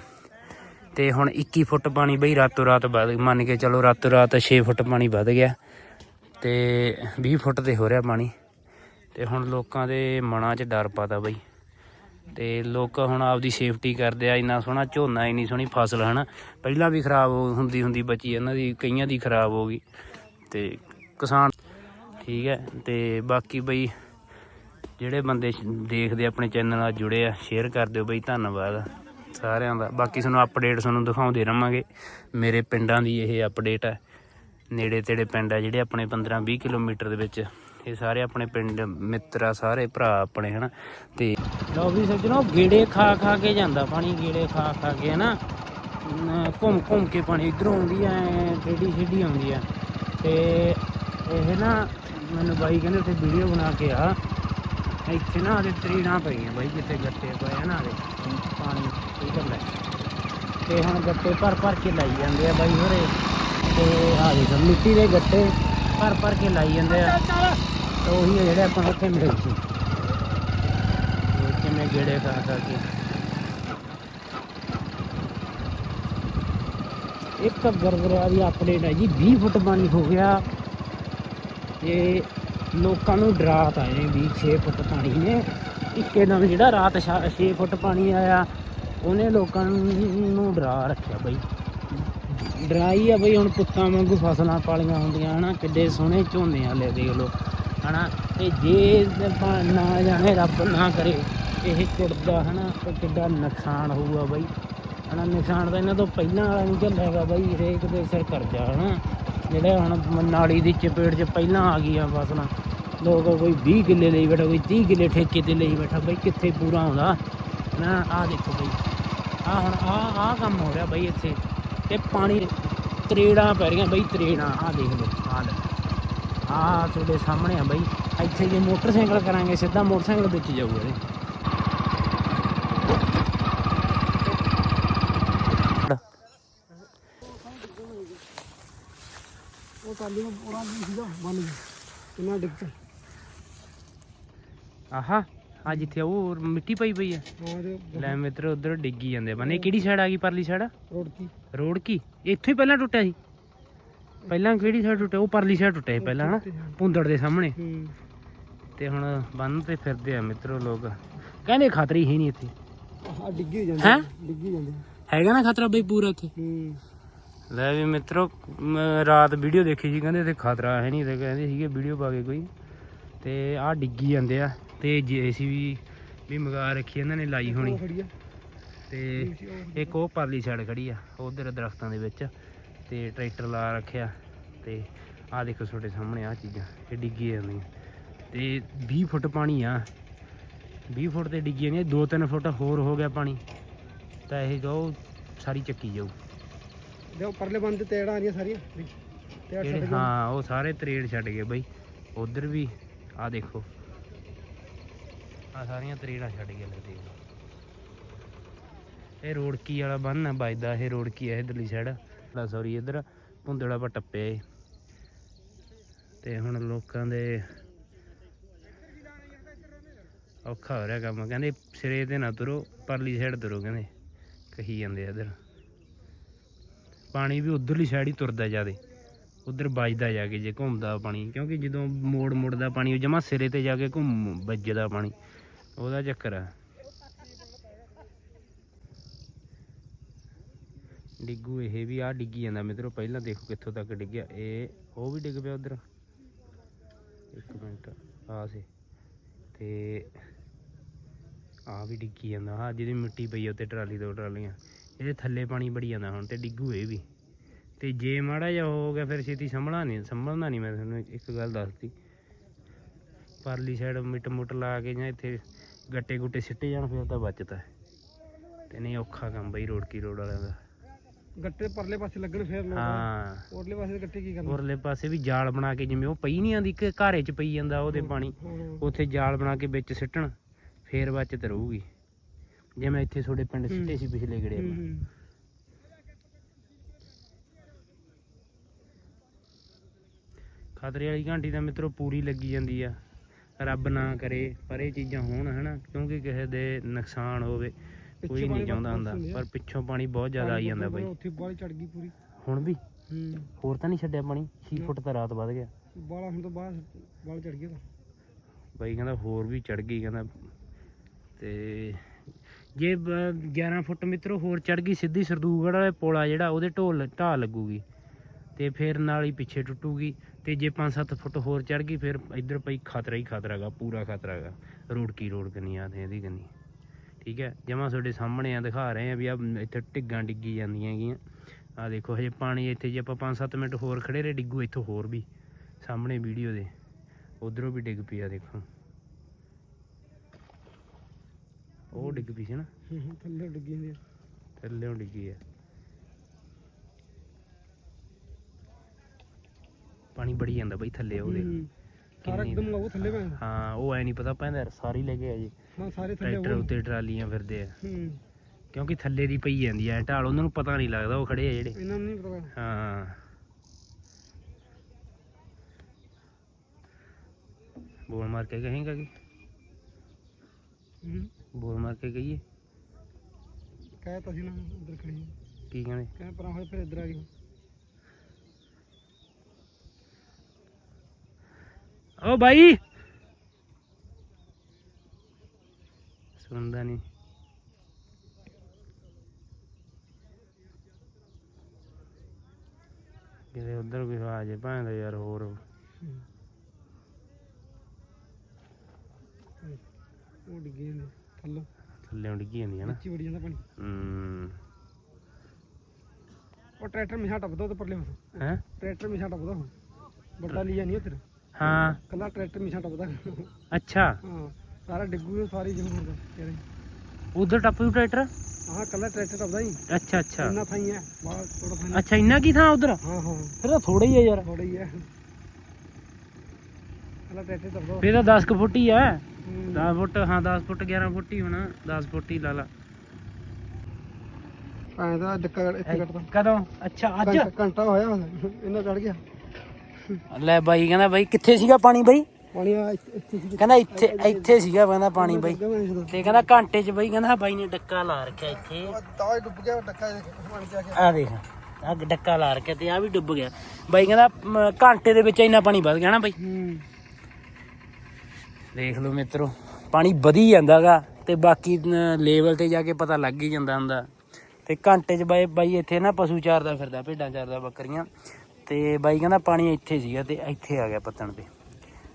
Speaker 1: ਤੇ ਹੁਣ 21 ਫੁੱਟ ਪਾਣੀ ਬਈ ਰਾਤੋਂ ਰਾਤ ਵੱਧ ਮੰਨ ਕੇ ਚਲੋ ਰਾਤੋਂ ਰਾਤ 6 ਫੁੱਟ ਪਾਣੀ ਵੱਧ ਗਿਆ ਤੇ 20 ਫੁੱਟ ਤੇ ਹੋ ਰਿਹਾ ਪਾਣੀ। ਤੇ ਹੁਣ ਲੋਕਾਂ ਦੇ ਮਨਾਂ 'ਚ ਡਰ ਪਾਤਾ ਬਈ। ਤੇ ਲੋਕ ਹੁਣ ਆਪਦੀ ਸੇਫਟੀ ਕਰਦੇ ਆ, ਇੰਨਾ ਸੋਹਣਾ ਝੋਨਾ, ਇੰਨੀ ਸੋਹਣੀ ਫਸਲ ਹਨਾ। ਪਹਿਲਾਂ ਵੀ ਖਰਾਬ ਹੋ- ਹੁੰਦੀ ਹੁੰਦੀ ਬਚੀ, ਇਹਨਾਂ ਦੀ ਕਈਆਂ ਦੀ ਖਰਾਬ ਹੋ ਗਈ। ਤੇ ਕਿਸਾਨ ਠੀਕ ਹੈ, ਤੇ ਬਾਕੀ ਬਈ ਜਿਹੜੇ ਬੰਦੇ ਦੇਖਦੇ ਆਪਣੇ ਚੈਨਲ ਨਾਲ ਜੁੜੇ ਆ ਸ਼ੇਅਰ ਕਰ ਦਿਓ ਬਈ, ਧੰਨਵਾਦ। ਸਾਰਿਆਂ ਦਾ। ਬਾਕੀ ਤੁਹਾਨੂੰ ਅਪਡੇਟ ਤੁਹਾਨੂੰ ਦਿਖਾਉਂਦੇ ਰਵਾਂਗੇ। ਮੇਰੇ ਪਿੰਡਾਂ ਦੀ ਇਹ ਅਪਡੇਟ ਹੈ। ਨੇੜੇ ਤੇੜੇ ਪਿੰਡ ਆ ਜਿਹੜੇ ਆਪਣੇ 15 20 ਕਿਲੋਮੀਟਰ ਦੇ ਵਿੱਚ। ਇਹ ਸਾਰੇ ਆਪਣੇ ਪਿੰਡ ਮਿੱਤਰ ਆ, ਸਾਰੇ ਭਰਾ ਆਪਣੇ, ਹਨਾ? ਤੇ ਲਓ ਵੀ ਸੱਜਣੋ, ਗੇੜੇ ਖਾ ਖਾ ਕੇ ਜਾਂਦਾ ਪਾਣੀ, ਗੇੜੇ ਖਾ ਖਾ ਕੇ, ਹਨਾ? ਅਮ ਘੁੰਮ ਘੁੰਮ ਕੇ ਪਾਣੀ ਇਧਰੋਂ ਆਉਂਦੀ ਐ, ਟੇਢੀ ਛੇਢੀ ਆਉਂਦੀ ਆ ਤੇ ਇਹ ਨਾ, ਮੈਨੂੰ ਬਾਈ ਕਹਿੰਦੇ ਉੱਥੇ ਵੀਡੀਓ ਬਣਾ ਕੇ ਆ। ਇੱਥੇ ਨਾ ਉਹਦੇ ਤਰੀੜਾਂ ਪਈਆਂ ਬਾਈ, ਜਿੱਥੇ ਗੱਟੇ ਪਏ ਆ ਨਾ ਪਾਣੀ। ਇਧਰ ਤੇ ਹੁਣ ਗੱਟੇ ਭਰ ਭਰ ਕੇ ਲਾਈ ਜਾਂਦੇ ਆ ਬਾਈ ਹੋਰੇ। ਤੇ ਆ ਦੇਖ, ਮਿੱਟੀ ਦੇ ਗੱਟੇ ਭਰ ਭਰ ਕੇ ਲਾਈ ਜਾਂਦੇ ਆ। ਤੇ ਉਹੀ ਆ ਜਿਹੜੇ ਆਪਾਂ ਉੱਥੇ ਮਿਲੇ ਸੀ। ਕਿਵੇਂ ਗੇੜੇ ਖਾ ਖਾ ਕੇ। ਇੱਕ ਗਰਗਰਿਆ ਦੀ ਅਪਡੇਟ ਹੈ ਜੀ 20 ਫੁੱਟ ਪਾਣੀ ਹੋ ਗਿਆ। ਤੇ ਲੋਕਾਂ ਨੂੰ ਡਰਾਤ ਆਏ ਨੇ ਵੀ 6 ਫੁੱਟ ਪਾਣੀ ਨੇ। ਇੱਕੇ ਇੱਕਦਮ ਜਿਹੜਾ ਰਾਤ 6 ਫੁੱਟ ਪਾਣੀ ਆਇਆ ਉਹਨੇ ਲੋਕਾਂ ਨੂੰ ਡਰਾ ਰੱਖਿਆ ਬਈ। ਡਰਾਈ ਆ ਬਈ, ਹੁਣ ਪੁੱਤਾਂ ਵਾਂਗੂ ਫਸਲਾਂ ਪਾਲੀਆਂ ਹੁੰਦੀਆਂ ਹਨਾ, ਕਿੱਡੇ ਸੋਹਣੇ ਝੋਨੇ ਆ ਦੇਖ ਲਓ ਹਨਾ। ਤੇ ਜੇ ਆਪਾਂ ਨਾ ਜਾਣੇ, ਰੱਬ ਨਾ ਕਰੇ, ਇਹ ਟੁੱਟਦਾ ਹਨਾ, ਤੇ ਕਿੱਡਾ ਨੁਕਸਾਨ ਹੋਊਗਾ ਬਈ। ਹਨਾ, ਨੁਕਸਾਨ ਤਾਂ ਇਹਨਾਂ ਤੋਂ ਪਹਿਲਾਂ ਵਾਲਾ ਨਹੀਂ ਚੱਲੇਗਾ ਬਈ, ਹਰੇਕ ਦੇ ਸਿਰ ਕਰਜ਼ਾ ਹਨਾ। ਜਿਹੜੇ ਹੁਣ ਨਾਲੀ ਦੀ ਚਪੇੜ 'ਚ ਪਹਿਲਾਂ ਆ ਗਈਆਂ ਫਸਲਾਂ, ਲੋਕ ਕੋਈ 20 ਕਿੱਲੇ ਲਈ ਬੈਠਾ, ਕੋਈ 30 ਕਿੱਲੇ ਠੇਕੇ ਤੇ ਲਈ ਬੈਠਾ, ਬਈ ਕਿੱਥੇ ਪੂਰਾ ਹੁੰਦਾ ਨਾ ਆਹ ਦੇਖੋ ਬਈ। ਆ ਹੁਣ ਆ ਆ ਕੰਮ ਹੋ ਰਿਹਾ ਬਈ ਇੱਥੇ। ਤੇ ਪਾਣੀ ਤਰੇੜਾਂ ਪੈ ਰਹੀਆਂ ਬਈ ਤਰੇੜਾਂ। ਆ ਦੇਖ ਲਓ ਆ ਲੈ। ਆ ਤੁਹਾਡੇ ਸਾਹਮਣੇ ਆ ਬਈ। ਇੱਥੇ ਜੇ ਮੋਟਰਸਾਈਕਲ ਕਰਾਂਗੇ ਸਿੱਧਾ ਮੋਟਰਸਾਈਕਲ ਵਿੱਚ ਜਾਊਗਾ ਇਹਦੇ
Speaker 2: ਉਹ ਟਾਲੀ ਨੂੰ ਉਹਨਾਂ ਦੀ ਸੀਗਾ ਬੰਨ ਗਿਆ। ਕਿੰਨਾ ਡਿੱਗ ਪਿਆ।
Speaker 1: ਆਹਾ। ਆ ਜਿੱਥੇ ਉਹ ਮਿੱਟੀ ਪਈ ਪਈ ਹੈ
Speaker 2: ਹਾਂ ਤੇ
Speaker 1: ਲੈ ਮਿੱਤਰ ਉਧਰ ਡਿੱਗੀ ਜਾਂਦੇ ਬਨੇ। ਕਿਹੜੀ ਸਾਈਡ ਆ ਗਈ ਪਰਲੀ ਸਾਈਡ
Speaker 2: ਰੋਡ ਕੀ
Speaker 1: ਰੋਡ ਕੀ ਇੱਥੋਂ ਹੀ ਪਹਿਲਾਂ ਟੁੱਟਿਆ ਸੀ। ਪਹਿਲਾਂ ਕਿਹੜੀ ਸਾਈਡ ਟੁੱਟਿਆ? ਉਹ ਪਰਲੀ ਸਾਈਡ ਟੁੱਟਿਆ ਸੀ ਪਹਿਲਾਂ ਹਨਾ ਭੁੰਦੜ ਦੇ ਸਾਹਮਣੇ।
Speaker 2: ਹੂੰ।
Speaker 1: ਤੇ ਹੁਣ ਬੰਨ ਤੇ ਫਿਰਦੇ ਆ ਮਿੱਤਰੋ ਲੋਕ। ਕਹਿੰਦੇ ਖਤਰੀ ਹੀ ਨਹੀਂ ਇੱਥੇ।
Speaker 2: ਆ ਡਿੱਗੀ ਜਾਂਦੀ
Speaker 1: ਹੈਂ?
Speaker 2: ਡਿੱਗੀ ਜਾਂਦੀ
Speaker 1: ਹੈਗਾ ਨਾ ਖਤਰਾ ਬਈ ਪੂਰਾ ਇੱਥੇ?
Speaker 2: ਹੂੰ।
Speaker 1: ਲੈ ਵੀ ਮਿੱਤਰੋ ਰਾਤ ਵੀਡੀਓ ਦੇਖੀ ਸੀ ਕਹਿੰਦੇ ਇੱਥੇ ਖਤਰਾ ਹੈ ਨਹੀਂ ਤੇ ਕਹਿੰਦੇ ਸੀਗੇ ਵੀਡੀਓ ਪਾ ਕੇ ਕੋਈ। ਤੇ ਆਹ ਡਿੱਗੀ ਜਾਂਦੇ ਆ। ਤੇ ਜੀਸੀਬੀ ਵੀ ਮਗਾ ਰੱਖੀ ਇਹਨਾਂ ਨੇ ਲਾਈ ਹੋਣੀ।
Speaker 2: ਆ।
Speaker 1: ਤੇ ਇੱਕ ਉਹ ਪਰਲੀ ਸਾਈਡ ਖੜੀ ਆ ਉਧਰ ਦਰਖਤਾਂ ਦੇ ਵਿੱਚ। ਤੇ ਟਰੈਕਟਰ ਲਾ ਰੱਖਿਆ ਤੇ ਆਹ ਦੇਖੋ ਤੁਹਾਡੇ ਸਾਹਮਣੇ ਆ ਚੀਜ਼ਾਂ ਇਹ ਡਿੱਗੀ ਜਾਂਦੀਆਂ ਤੇ 20 ਫੁੱਟ ਪਾਣੀ ਆ। 20 ਫੁੱਟ ਤੇ ਡਿੱਗੀ ਜਾਂਦੀਆਂ 2-3 ਫੁੱਟ ਹੋਰ ਹੋ ਗਿਆ ਪਾਣੀ। ਤਾਂ ਇਹ ਜੋ ਸਾਰੀ ਚੱਕੀ ਜਾਊ।
Speaker 2: ਦੇਖੋ ਪਰਲੇ ਬੰਦ ਤੇੜਾਂ ਆ ਰਹੀਆਂ ਸਾਰੀਆਂ
Speaker 1: ਹਾਂ ਉਹ ਸਾਰੇ ਤਰੇੜ ਛੱਡ ਗਏ ਬਈ। ਉਧਰ ਵੀ ਆ ਦੇਖੋ। ਆ ਸਾਰੀਆਂ ਤਰੇੜਾਂ ਛੱਡ ਗਏ ਲੈ ਇਹ ਰੋੜਕੀ ਵਾਲਾ ਬੰਨ ਆ, ਵੱਜਦਾ ਇਹ ਰੋੜਕੀ ਆ ਇਧਰਲੀ ਸਾਈਡ ਸੌਰੀ ਇਧਰ ਭੁੰਦੜਾ ਪਾ ਟੱਪਿਆ ਏ। ਤੇ ਹੁਣ ਲੋਕਾਂ ਦੇ ਔਖਾ ਹੋ ਰਿਹਾ ਕੰਮ। ਕਹਿੰਦੇ ਸਿਰੇ ਤੇ ਨਾ ਤੁਰੋ, ਪਰਲੀ ਸਾਈਡ ਤੁਰੋ ਕਹਿੰਦੇ। ਕਹੀ ਜਾਂਦੇ ਆ ਇਧਰ। ਪਾਣੀ ਵੀ ਉਧਰਲੀ ਸਾਈਡ ਹੀ ਤੁਰਦਾ ਜਿਆਦੇ ਉਧਰ ਵੱਜਦਾ ਜਾ ਕੇ ਜੇ ਘੁੰਮਦਾ ਪਾਣੀ, ਕਿਉਂਕਿ ਜਦੋਂ ਮੋੜ ਮੁੜਦਾ ਪਾਣੀ, ਉਹ ਜਮਾ ਸਿਰੇ ਤੇ ਜਾ ਕੇ ਘੁੰਮ ਵੱਜਦਾ ਪਾਣੀ। ਉਹਦਾ ਚੱਕਰ ਆ। ਡਿੱਗੂ, ਇਹ ਵੀ ਆ ਡਿੱਗੀ ਜਾਂਦਾ। ਮਿੱਤਰੋ, ਪਹਿਲਾਂ ਦੇਖੋ ਕਿੱਥੋਂ ਤੱਕ ਡਿੱਗਿਆ। ਇਹ, ਉਹ ਵੀ ਡਿੱਗ ਪਿਆ ਉਧਰ। ਇੱਕ ਮਿੰਟ ਆ ਸੀ। ਤੇ ਆ ਵੀ ਡਿੱਗੀ ਜਾਂਦਾ। ਆ ਜਿਹਦੀ ਮਿੱਟੀ ਪਈ ਆ ਉੱਤੇ ਟਰਾਲੀ, ਦੋ ਟਰਾਲੀਆਂ। ਇਹਦੇ ਥੱਲੇ ਪਾਣੀ ਬੜੀ ਜਾਂਦਾ ਹੁਣ ਤੇ ਡਿੱਗੂ ਇਹ ਵੀ। ਤੇ ਜੇ ਮਾੜਾ ਜਿਹਾ ਹੋ ਗਿਆ, ਫਿਰ ਛੇਤੀ ਸੰਭਲਣਾ ਨਹੀਂ ਸੰਭਲਣਾ ਨਹੀਂ ਮੈਂ ਤੁਹਾਨੂੰ ਇੱਕ ਗੱਲ ਦੱਸਦੀ ਪਰਲੀ ਸਾਈਡ ਮਿੱਟ ਮੁੱਟ ਲਾ ਕੇ ਜਾਂ ਇੱਥੇ ਗੱਟੇ ਗੁੱਟੇ ਸਿੱਟੇ ਜਾਣ ਫਿਰ ਤਾਂ ਬਚਦਾ। ਤੇ ਨਹੀਂ ਔਖਾ ਕੰਮ ਬਈ ਰੋਡ ਕੀ ਰੋਡ ਵਾਲਿਆਂ ਦਾ।
Speaker 2: ਗੱਟੇ ਪਰਲੇ ਪਾਸੇ ਲੱਗਣ ਫੇਰ ਲੋਕ।
Speaker 1: ਹਾਂ।
Speaker 2: ਉਰਲੇ ਪਾਸੇ ਦੇ ਗੱਟੇ ਕੀ ਕਰਨਾ
Speaker 1: ਉਰਲੇ ਪਾਸੇ ਵੀ ਜਾਲ ਬਣਾ ਕੇ ਜਿਵੇਂ ਉਹ ਪਈ ਨਹੀਂ ਆਂਦੀ ਕਿ ਘਾਰੇ 'ਚ ਪਈ ਜਾਂਦਾ ਉਹਦੇ ਪਾਣੀ। ਉੱਥੇ ਜਾਲ ਬਣਾ ਕੇ ਵਿੱਚ ਸਿੱਟਣ ਫੇਰ ਬਚਤ ਰਹੂਗੀ। ਜਿਵੇਂ ਇੱਥੇ ਤੁਹਾਡੇ ਪਿੰਡ ਸਿੱਟੇ ਸੀ ਪਿਛਲੇ ਗੜੇ ਆਪਾਂ ਖਤਰੇ ਵਾਲੀ ਘੰਟੀ ਤਾਂ ਮਿੱਤਰੋ ਪੂਰੀ ਲੱਗੀ ਜਾਂਦੀ ਆ। ਰੱਬ ਨਾ ਕਰੇ ਪਰ ਇਹ ਚੀਜ਼ਾਂ ਹੋਣ ਹਨਾ? ਕਿਉਂਕਿ ਕਿਸੇ ਦੇ ਨੁਕਸਾਨ ਹੋਵੇ ਕੋਈ ਨਹੀਂ ਚਾਹੁੰਦਾ ਹੁੰਦਾ। ਪਰ ਪਿੱਛੋਂ ਪਾਣੀ ਬਹੁਤ ਜ਼ਿਆਦਾ ਆਈ ਜਾਂਦਾ ਬਾਈ।
Speaker 2: ਉੱਥੇ ਬਾਹਲੀ ਚੜ ਗਈ ਪੂਰੀ।
Speaker 1: ਹੁਣ ਵੀ? ਹੋਰ ਤਾਂ ਨਹੀਂ ਛੱਡਿਆ ਪਾਣੀ? 6 ਫੁੱਟ ਤਾਂ ਰਾਤ ਵੱਧ ਗਿਆ।
Speaker 2: ਬਾਲਾ ਹੁਣ ਤੋਂ ਬਾਅਦ ਬਾਲ ਚੜ ਗਿਆ ਤਾਂ।
Speaker 1: ਬਾਈ ਕਹਿੰਦਾ ਹੋਰ ਵੀ ਚੜ ਗਈ ਕਹਿੰਦਾ। ਤੇ ਜੇ ਬ- 11 ਫੁੱਟ ਮਿੱਤਰੋ ਹੋਰ ਚੜ ਗਈ ਸਿੱਧੀ ਸਰਦੂਗੜ ਵਾਲੇ ਪੋਲਾ ਜਿਹੜਾ ਉਹਦੇ ਢੋਲ ਢਾਹ ਲੱਗੂਗੀ। ਤੇ ਫਿਰ ਨਾਲ ਹੀ ਪਿੱਛੇ ਟੁੱਟੂਗੀ। ਤੇ ਜੇ 5-7 ਫੁੱਟ ਹੋਰ ਚੜ ਗਈ ਫਿਰ ਇੱਧਰ ਪਈ ਖਤਰਾ ਹੀ ਖਤਰਾ ਗਾ ਪੂਰਾ ਖਤਰਾ ਗਾ। ਰੋਡ ਕੀ ਰੋਡ ਕੰਨੀ ਆ ਤੇ ਇਹਦੀ ਕੰਨੀ। ਠੀਕ ਹੈ ਜਮਾ ਤੁਹਾਡੇ ਸਾਹਮਣੇ ਆ ਦਿਖਾ ਰਹੇ ਆ ਵੀ ਆ ਇੱਥੇ ਢਿੱਗਾਂ ਡਿੱਗੀ ਜਾਂਦੀਆਂ ਹੈਗੀਆਂ ਆ ਦੇਖੋ ਹਜੇ ਪਾਣੀ ਇੱਥੇ ਜੇ ਆਪਾਂ 5-7 ਮਿੰਟ ਹੋਰ ਖੜੇ ਰਹੇ ਡਿੱਗੂ ਇੱਥੋਂ ਹੋਰ ਵੀ ਸਾਹਮਣੇ ਵੀਡੀਓ ਦੇ। ਉਧਰੋਂ ਵੀ ਡਿੱਗ ਪਈ ਆ ਦੇਖੋ। ਉਹ ਡਿੱਗ ਪਈ ਸੀ ਨਾ।
Speaker 2: ਥੱਲੇ ਡਿੱਗੀ ਆ।
Speaker 1: ਥੱਲੇੋਂ ਡਿੱਗੀ ਆ। ਪਾਣੀ ਬੜੀ ਜਾਂਦਾ ਬਈ ਥੱਲੇ ਉਹਦੇ।
Speaker 2: ਹੂੰ। ਸਾਰਾ
Speaker 1: ਕਿੰਨੀ-
Speaker 2: ਇੱਕਦਮ ਉਹ ਥੱਲੇ ਪੈ
Speaker 1: ਹਾਂ ਉਹ ਐ ਨਹੀਂ ਪਤਾ ਪੈਂਦਾ ਸਾਰੀ ਲੈ ਕੇ ਆ ਜੀ।
Speaker 2: ਹਾਂ ਸਾਰੇ ਥੱਲੇ
Speaker 1: ਟਰੈਕਟਰ
Speaker 2: ਉਹ
Speaker 1: ਉੱਤੇ ਟਰਾਲੀਆਂ ਫਿਰਦੇ ਆ।
Speaker 2: ਹੂੰ।
Speaker 1: ਕਿਉਂਕਿ ਥੱਲੇ ਦੀ ਪਈ ਜਾਂਦੀ ਆ ਢਾਲ ਉਹਨਾਂ ਨੂੰ ਪਤਾ ਨਹੀਂ ਲੱਗਦਾ ਉਹ ਖੜੇ ਆ ਜਿਹੜੇ।
Speaker 2: ਇਹਨਾਂ ਨੂੰ ਨਹੀਂ ਪਤਾ।
Speaker 1: ਹਾਂ। ਬੋਲ ਮਾਰ ਕੇ ਕਹੇਗਾ ਕਿ?
Speaker 2: ਹੂੰ।
Speaker 1: ਬੋਲ ਮਾਰ ਕੇ ਕਹੀਏ?
Speaker 2: ਕਹਿ ਤਾ ਸੀ ਨਾ ਉਧਰ ਖੜੀ।
Speaker 1: ਕੀ ਕਹਿੰਦੇ?
Speaker 2: ਕਹਿ ਪਰਾਂ ਹੋਏ ਫਿਰ ਇੱਧਰ ਆ ਗਈ
Speaker 1: ਓ ਬਾਈ। ਸੁਣਦਾ ਨਹੀਂ ਕਿਤੇ ਉਧਰ ਕੋਈ ਆ ਜੇ ਭਾਂਦਾ ਯਾਰ ਹੋਰ
Speaker 2: ਉਹ ਡਿੱਗੇ ਨੇ ਥੱਲੋਂ।
Speaker 1: ਥੱਲੇ ਜਾਂਦੀ ਹੈ ਨਾ।
Speaker 2: ਉੱਚੀ ਵੜੀ ਜਾਂਦਾ ਪਾਣੀ।
Speaker 1: ਹੂੰ।
Speaker 2: ਉਹ ਟਰੈਕਟਰ ਮਿਸ਼ਾ ਟੱਪਦਾ ਤੇ ਪਰਲੇ ਪਾਸੋਂ।
Speaker 1: ਹੈ?
Speaker 2: ਟਰੈਕਟਰ ਮਿਸ਼ਾ ਟੱਪਦਾ ਹੁਣ। ਵੱਡਾ ਲਿਆ ਨਹੀਂ ਉੱਧਰ।
Speaker 1: ਹਾਂ।
Speaker 2: ਕੱਲਾ ਟਰੈਕਟਰ ਮਿਸ਼ਾ ਟੱਪਦਾ
Speaker 1: ਅੱਛਾ।
Speaker 2: ਹਾਂ ਸਾਰਾ ਡਿੱਗੂ ਸਾਰੀ ਜਮ ਹੁੰਦਾ ਤੇਰੇ।
Speaker 1: ਉਧਰ ਟੱਪੂ ਟਰੈਕਟਰ?
Speaker 2: ਹਾਂ ਕੱਲਾ ਟਰੈਕਟਰ ਟੱਪਦਾ ਹੀ
Speaker 1: ਅੱਛਾ ਅੱਛਾ।
Speaker 2: ਇੰਨਾ ਥਾਈ ਹੈ ਬਾਹਰ ਥੋੜਾ ਥਾਈ
Speaker 1: ਅੱਛਾ ਇੰਨਾ ਕੀ ਥਾਂ ਉਧਰ?
Speaker 2: ਹਾਂ ਹਾਂ।
Speaker 1: ਫਿਰ ਤਾਂ ਥੋੜਾ ਹੀ ਆ ਯਾਰ।
Speaker 2: ਥੋੜਾ ਹੀ ਹੈ। ਕੱਲਾ ਟਰੈਕਟਰ ਟੱਪਦਾ
Speaker 1: ਫਿਰ ਤਾਂ 10 ਕੁ ਫੁੱਟ ਹੀ
Speaker 2: ਹੂੰ।
Speaker 1: 10 ਫੁੱਟ ਹਾਂ 10 ਫੁੱਟ 11 ਫੁੱਟ ਹੀ ਹੋਣਾ। 10 ਫੁੱਟ ਹੀ ਲਾ ਲਾ।
Speaker 2: ਐਂ ਦਾ ਡੱਕਾ ਇੱਥੇ ਕੱਟਦਾ।
Speaker 1: ਕਦੋਂ? ਅੱਛਾ ਅੱਜ?
Speaker 2: ਘੰਟਾ- ਹੋਇਆ ਇੰਨਾ ਚੜ ਗਿਆ।
Speaker 1: ਲੈ ਬਾਈ ਕਹਿੰਦਾ ਬਾਈ ਕਿੱਥੇ ਸੀਗਾ ਪਾਣੀ ਬਾਈ?
Speaker 2: ਪਾਣੀ ਆ ਇੱਥੇ ਇੱਥੇ ਸੀ
Speaker 1: ਕਹਿੰਦਾ ਇੱਥੇ ਇੱਥੇ ਸੀਗਾ ਕਹਿੰਦਾ ਪਾਣੀ ਬਾਈ। ਤੇ ਕਹਿੰਦਾ ਘੰਟੇ 'ਚ ਬਾਈ ਕਹਿੰਦਾ ਬਾਈ ਨੇ ਡੱਕਾ ਲਾ ਰੱਖਿਆ ਇੱਥੇ।
Speaker 2: ਤਾਂ ਡੁੱਬ ਗਿਆ ਡੱਕਾ ਕੇ
Speaker 1: ਆ ਦੇਖ ਆ ਡੱਕਾ ਲਾ ਰੱਖਿਆ ਤੇ ਆ ਵੀ ਡੁੱਬ ਗਿਆ। ਬਾਈ ਕਹਿੰਦਾ ਘੰਟੇ ਦੇ ਵਿੱਚ ਇੰਨਾ ਪਾਣੀ ਵੱਧ ਗਿਆ ਨਾ ਬਾਈ। ਦੇਖ ਲਓ ਮਿੱਤਰੋ ਪਾਣੀ ਵਧੀ ਜਾਂਦਾਗਾ ਤੇ ਬਾਕੀ ਲੈਵਲ ਤੇ ਜਾ ਕੇ ਪਤਾ ਲੱਗ ਹੀ ਜਾਂਦਾ ਹੁੰਦਾ। ਤੇ ਘੰਟੇ 'ਚ ਬਾਈ ਬਾਈ ਇੱਥੇ ਨਾ ਪਸ਼ੂ ਚਾਰਦਾ ਫਿਰਦਾ ਭੇਡਾਂ ਚਾਰਦਾ ਬੱਕਰੀਆਂ। ਤੇ ਬਾਈ ਕਹਿੰਦਾ ਪਾਣੀ ਇੱਥੇ ਸੀਗਾ ਤੇ ਇੱਥੇ ਆ ਗਿਆ ਪੱਤਣ ਤੇ।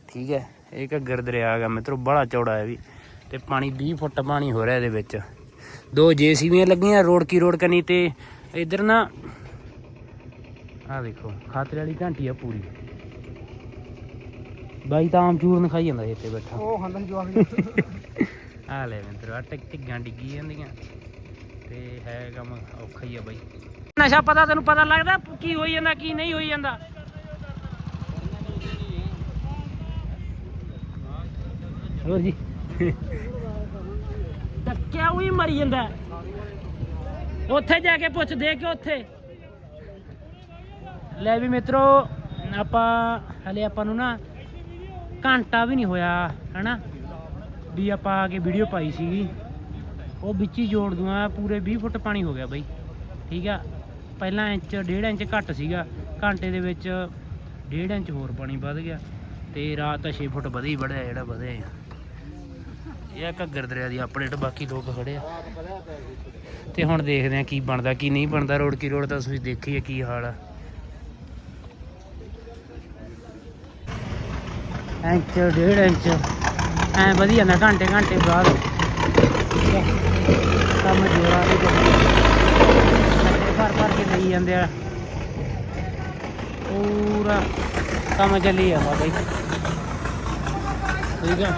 Speaker 1: ਠੀਕ ਹੈ ਇਹ ਘੱਗਰ ਦਰਿਆ ਹੈਗਾ ਮਿੱਤਰੋ ਬੜਾ ਚੌੜਾ ਹੈ ਵੀ। ਤੇ ਪਾਣੀ 20 ਫੁੱਟ ਪਾਣੀ ਹੋ ਰਿਹਾ ਇਹਦੇ ਵਿੱਚ। ਦੋ ਜੇਸੀਬੀਆਂ ਲੱਗੀਆਂ ਰੋਡ ਕੀ ਰੋਡ ਕਨੀ ਤੇ ਇਧਰ ਨਾ ਆ ਦੇਖੋ ਖਾਤਰੇ ਵਾਲੀ ਘੰਟੀ ਆ ਪੂਰੀ। ਬਾਈ ਤਾਂ ਆਮ ਚੂਰਨ ਖਾਈ ਜਾਂਦਾ ਇੱਥੇ ਬੈਠਾ।
Speaker 2: ਉਹ ਹੰਦਨ ਜਵਾਬ
Speaker 1: ਆ ਲੈ ਮਿੱਤਰੋ ਆ ਟਿਕ ਟਿੱਗਾਂ ਡਿੱਗੀ ਜਾਂਦੀਆਂ। ਤੇ ਹੈ ਕੰਮ ਔਖਾ ਹੀ ਆ ਬਾਈ। ਨਸ਼ਾ ਪਤਾ ਤੈਨੂੰ ਪਤਾ ਲੱਗਦਾ ਕੀ ਹੋਈ ਜਾਂਦਾ, ਕੀ ਨਹੀਂ ਹੋਈ ਜਾਂਦਾ। ਹੋਰ ਜੀ। ਟੱਕਿਆ ਉਹੀ ਮਰੀ ਜਾਂਦਾ। ਹੈ। ਉੱਥੇ ਜਾ ਕੇ ਪੁੱਛ ਦੇ ਕਿ ਉੱਥੇ। ਲੈ ਵੀ ਮਿੱਤਰੋ, ਆਪਾਂ, ਹਲੇ ਆਪਾਂ ਨੂੰ ਨਾ ਘੰਟਾ ਵੀ ਨਹੀਂ ਹੋਇਆ, ਹਨਾ? ਵੀ ਆਪਾਂ ਆ ਕੇ ਵੀਡੀਓ ਪਾਈ ਸੀਗੀ। ਉਹ ਵਿੱਚ ਹੀ ਜੋੜ ਦੂਆ ਪੂਰੇ 20 ਫੁੱਟ ਪਾਣੀ ਹੋ ਗਿਆ ਬਈ। ਠੀਕ ਆ? ਪਹਿਲਾਂ ਇੰਚ, ਡੇਢ ਇੰਚ ਘੱਟ ਸੀਗਾ। ਘੰਟੇ ਦੇ ਵਿੱਚ ਡੇਢ ਇੰਚ ਹੋਰ ਪਾਣੀ ਵੱਧ ਗਿਆ ਤੇ ਰਾਤ ਤਾਂ 6 ਫੁੱਟ ਵਧੇ ਹੀ ਜਿਹੜਾ ਵਧਿਆ ਇਹ ਘੱਗਰ ਦਰਿਆ ਦੀ ਅਪਡੇਟ ਬਾਕੀ ਲੋਕ ਖੜੇ ਆ। ਤੇ ਹੁਣ ਦੇਖਦੇ ਆ ਕੀ ਬਣਦਾ, ਕੀ ਨਹੀਂ ਬਣਦਾ। ਰੋਡ ਕੀ ਰੋਡ ਤਾਂ ਤੁਸੀਂ ਦੇਖੀ ਆ ਕੀ ਹਾਲ ਆ। ਇੰਚ, ਡੇਢ ਇੰਚ। ਐ ਵਧੀਆ ਨਾ ਘੰਟੇ ਘੰਟੇ ਬਾਅਦ। ਕੰਮ ਜੋੜਾ ਵੀ ਭਰ ਭਰ ਕੇ ਲਈ ਜਾਂਦੇ ਆ। ਪੂਰਾ ਕੰਮ ਚੱਲੀ ਜਾਂਦਾ ਬਈ। ਠੀਕ ਆ?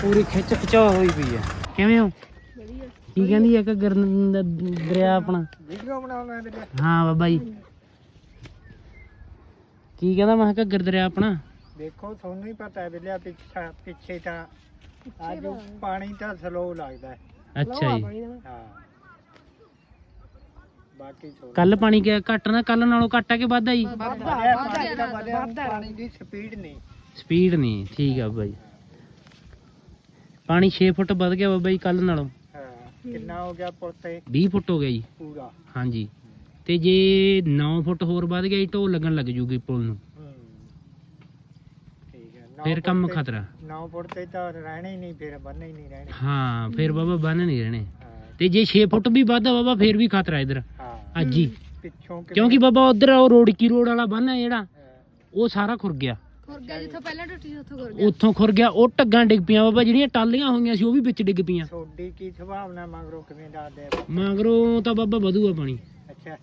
Speaker 1: ਪੂਰੀ ਖਿੱਚ ਖਿਚਾਓ ਹੋਈ ਪਈ ਆ। ਕਿਵੇਂ ਹੋ? ਕੀ ਕਹਿੰਦੀ ਆ ਕਿ ਦਰਿਆ ਆਪਣਾ?
Speaker 2: ਵੀਡੀਓ ਬਣਾਉਣਾ ਮੇਰੇ
Speaker 1: ਹਾਂ ਬਾਬਾ ਜੀ। ਕੀ ਕਹਿੰਦਾ ਮੈਂ ਕਿਹਾ ਘੱਗਰ ਦਰਿਆ ਆਪਣਾ?
Speaker 2: ਦੇਖੋ ਤੁਹਾਨੂੰ ਹੀ ਪਤਾ ਹੈ ਬਿਲਿਆ ਪਿੱਛੇ ਪਿੱਛੇ ਤਾਂ। ਅੱਜ ਪਾਣੀ ਤਾਂ ਸਲੋ ਲੱਗਦਾ ਹੈ।
Speaker 1: ਅੱਛਾ ਜੀ।
Speaker 2: ਹਾਂ। ਬਾਕੀ
Speaker 1: ਕੱਲ ਪਾਣੀ ਕਿ ਘੱਟ ਨਾ ਕੱਲ ਨਾਲੋਂ ਘੱਟ ਆ ਕਿ ਵੱਧ ਆ ਜੀ?
Speaker 2: ਪਾਣੀ ਦੀ ਸਪੀਡ ਨਹੀਂ।
Speaker 1: ਸਪੀਡ ਨਹੀਂ ਠੀਕ ਆ ਬਾਈ ਪਾਣੀ 6 ਫੁੱਟ ਵੱਧ ਗਿਆ ਬਾਬਾ ਜੀ ਕੱਲ ਨਾਲੋਂ।
Speaker 2: ਹਾਂ ਕਿੰਨਾ ਹੋ ਗਿਆ ਪੁੱਤੇ
Speaker 1: 20 ਫੁੱਟ ਹੋ ਗਿਆ ਜੀ।
Speaker 2: ਪੂਰਾ।
Speaker 1: ਹਾਂਜੀ। ਤੇ ਜੇ 9 ਫੁੱਟ ਹੋਰ ਵੱਧ ਗਿਆ ਜੀ ਢੋਲ ਲੱਗਣ ਲੱਗ ਜੂਗੀ ਪੁਲ ਨੂੰ।
Speaker 2: ਹੂੰ। ਠੀਕ ਹੈ ਨੌ
Speaker 1: ਫਿਰ
Speaker 2: ਫੁੱਟ
Speaker 1: ਕੰਮ
Speaker 2: ਤੇ-
Speaker 1: ਖਤਰਾ।
Speaker 2: ਨੌ ਫੁੱਟ ਤੇ ਤਾਂ ਰਹਿਣੇ ਹੀ ਨਹੀਂ ਫਿਰ ਬੰਨੇ ਹੀ ਨਹੀਂ ਰਹਿਣੇ।
Speaker 1: ਹਾਂ ਫਿਰ ਬਾਬਾ ਬੰਨ ਨਹੀਂ ਰਹਿਣੇ। ਤੇ ਜੇ 6 ਫੁੱਟ ਵੀ ਵੱਧ ਆ ਬਾਬਾ ਫਿਰ ਵੀ ਖਤਰਾ ਇਧਰ।
Speaker 2: ਹਾਂ।
Speaker 1: ਅੱਜ ਹੀ
Speaker 2: ਪਿੱਛੋਂ ਕਿ
Speaker 1: ਕਿਉਂਕਿ ਬਾਬਾ ਉਧਰ ਉਹ ਰੋਡ ਕੀ ਰੋਡ ਵਾਲਾ ਬੰਨ ਹੈ ਜਿਹੜਾ ਉਹ ਸਾਰਾ ਖੁਰ ਗਿਆ।
Speaker 4: ਖੁਰ ਗਿਆ ਜਿੱਥੋਂ ਪਹਿਲਾਂ ਟੁੱਟੀ ਸੀ ਉੱਥੋਂ ਖੁਰ
Speaker 1: ਉੱਥੋਂ ਖੁਰ ਗਿਆ ਉਹ ਟੱਗਾਂ ਡਿੱਗ ਪਈਆਂ ਬਾਬਾ ਜਿਹੜੀਆਂ ਟਾਲੀਆਂ ਹੋਈਆਂ ਸੀ ਉਹ ਵੀ ਵਿੱਚ ਡਿੱਗ ਪਈਆਂ।
Speaker 2: ਤੁਹਾਡੀ ਕੀ ਸੁਭਾਵਨਾ ਮਗਰੋਂ ਕਿਵੇਂ ਦੱਸਦੇ ਆ?
Speaker 1: ਮਗਰੋਂ ਤਾਂ ਬਾਬਾ ਵਧੂਆ ਪਾਣੀ।
Speaker 2: ਅੱਛਾ।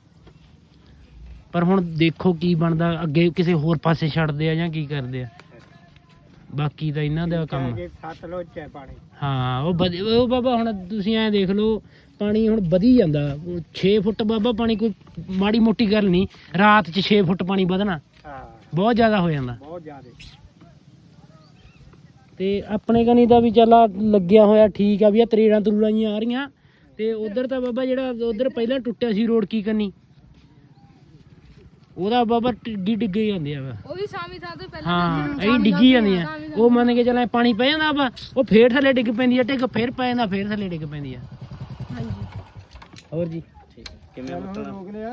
Speaker 1: ਪਰ ਹੁਣ ਦੇਖੋ ਕੀ ਬਣਦਾ ਅੱਗੇ ਕਿਸੇ ਹੋਰ ਪਾਸੇ ਛੱਡਦੇ ਆ ਜਾਂ ਕੀ ਕਰਦੇ ਆ। ਬਾਕੀ ਤਾਂ ਇਹਨਾਂ ਦਾ ਕੰਮ
Speaker 2: ਜੇ ਸਤਲੁਜ ਚ ਹੈ ਪਾਣੀ।
Speaker 1: ਹਾਂ ਉਹ ਵਧ- ਉਹ ਬਾਬਾ ਹੁਣ ਤੁਸੀਂ ਐਂ ਦੇਖ ਲਓ ਪਾਣੀ ਹੁਣ ਵਧੀ ਜਾਂਦਾ। 6 ਫੁੱਟ ਬਾਬਾ ਪਾਣੀ ਕੋਈ ਮਾੜੀ ਮੋਟੀ ਗੱਲ ਨਹੀਂ ਰਾਤ 'ਚ 6 ਫੁੱਟ ਪਾਣੀ ਵਧਣਾ।
Speaker 2: ਹਾਂ।
Speaker 1: ਬਹੁਤ ਜ਼ਿਆਦਾ ਹੋ ਜਾਂਦਾ।
Speaker 2: ਬਹੁਤ ਜ਼ਿਆਦਾ।
Speaker 1: ਤੇ ਆਪਣੇ ਕਨੀ ਦਾ ਵੀ ਚੱਲ ਆਹ ਲੱਗਿਆ ਹੋਇਆ ਠੀਕ ਆ ਵੀ ਆ ਤਰੇੜਾਂ ਤਰੂੜਾਂ ਜਿਹੀਆਂ ਆ ਰਹੀਆਂ। ਤੇ ਉਧਰ ਤਾਂ ਬਾਬਾ ਜਿਹੜਾ ਉਧਰ ਪਹਿਲਾਂ ਟੁੱਟਿਆ ਸੀ ਰੋਡ ਕੀ ਕਰਨੀ ਉਹਦਾ ਬਾਬਾ ਡਿੱਗੀ ਡਿੱਗੇ ਜਾਂਦੇ ਆ ਵਾ
Speaker 4: ਉਹ ਵੀ ਸਾਮੀ ਥਾਂ ਤੋਂ ਪਹਿਲਾਂ
Speaker 1: ਹਾਂ ਇਹ ਡਿੱਗੀ ਜਾਂਦੀਆਂ ਉਹ ਮੰਨ ਕੇ ਚੱਲਾਂ ਪਾਣੀ ਪੈ ਜਾਂਦਾ ਵਾ ਉਹ ਫੇਰ ਥੱਲੇ ਡਿੱਗ ਪੈਂਦੀ ਆ ਟਿੱਗ ਫੇਰ ਪੈ ਜਾਂਦਾ ਫੇਰ ਥੱਲੇ ਡਿੱਗ ਪੈਂਦੀ ਆ।
Speaker 4: ਹਾਂਜੀ।
Speaker 1: ਹੋਰ ਜੀ।
Speaker 3: ਕਿਵੇਂ
Speaker 2: ਹੁਣ ਰੋਕ ਲਿਆ।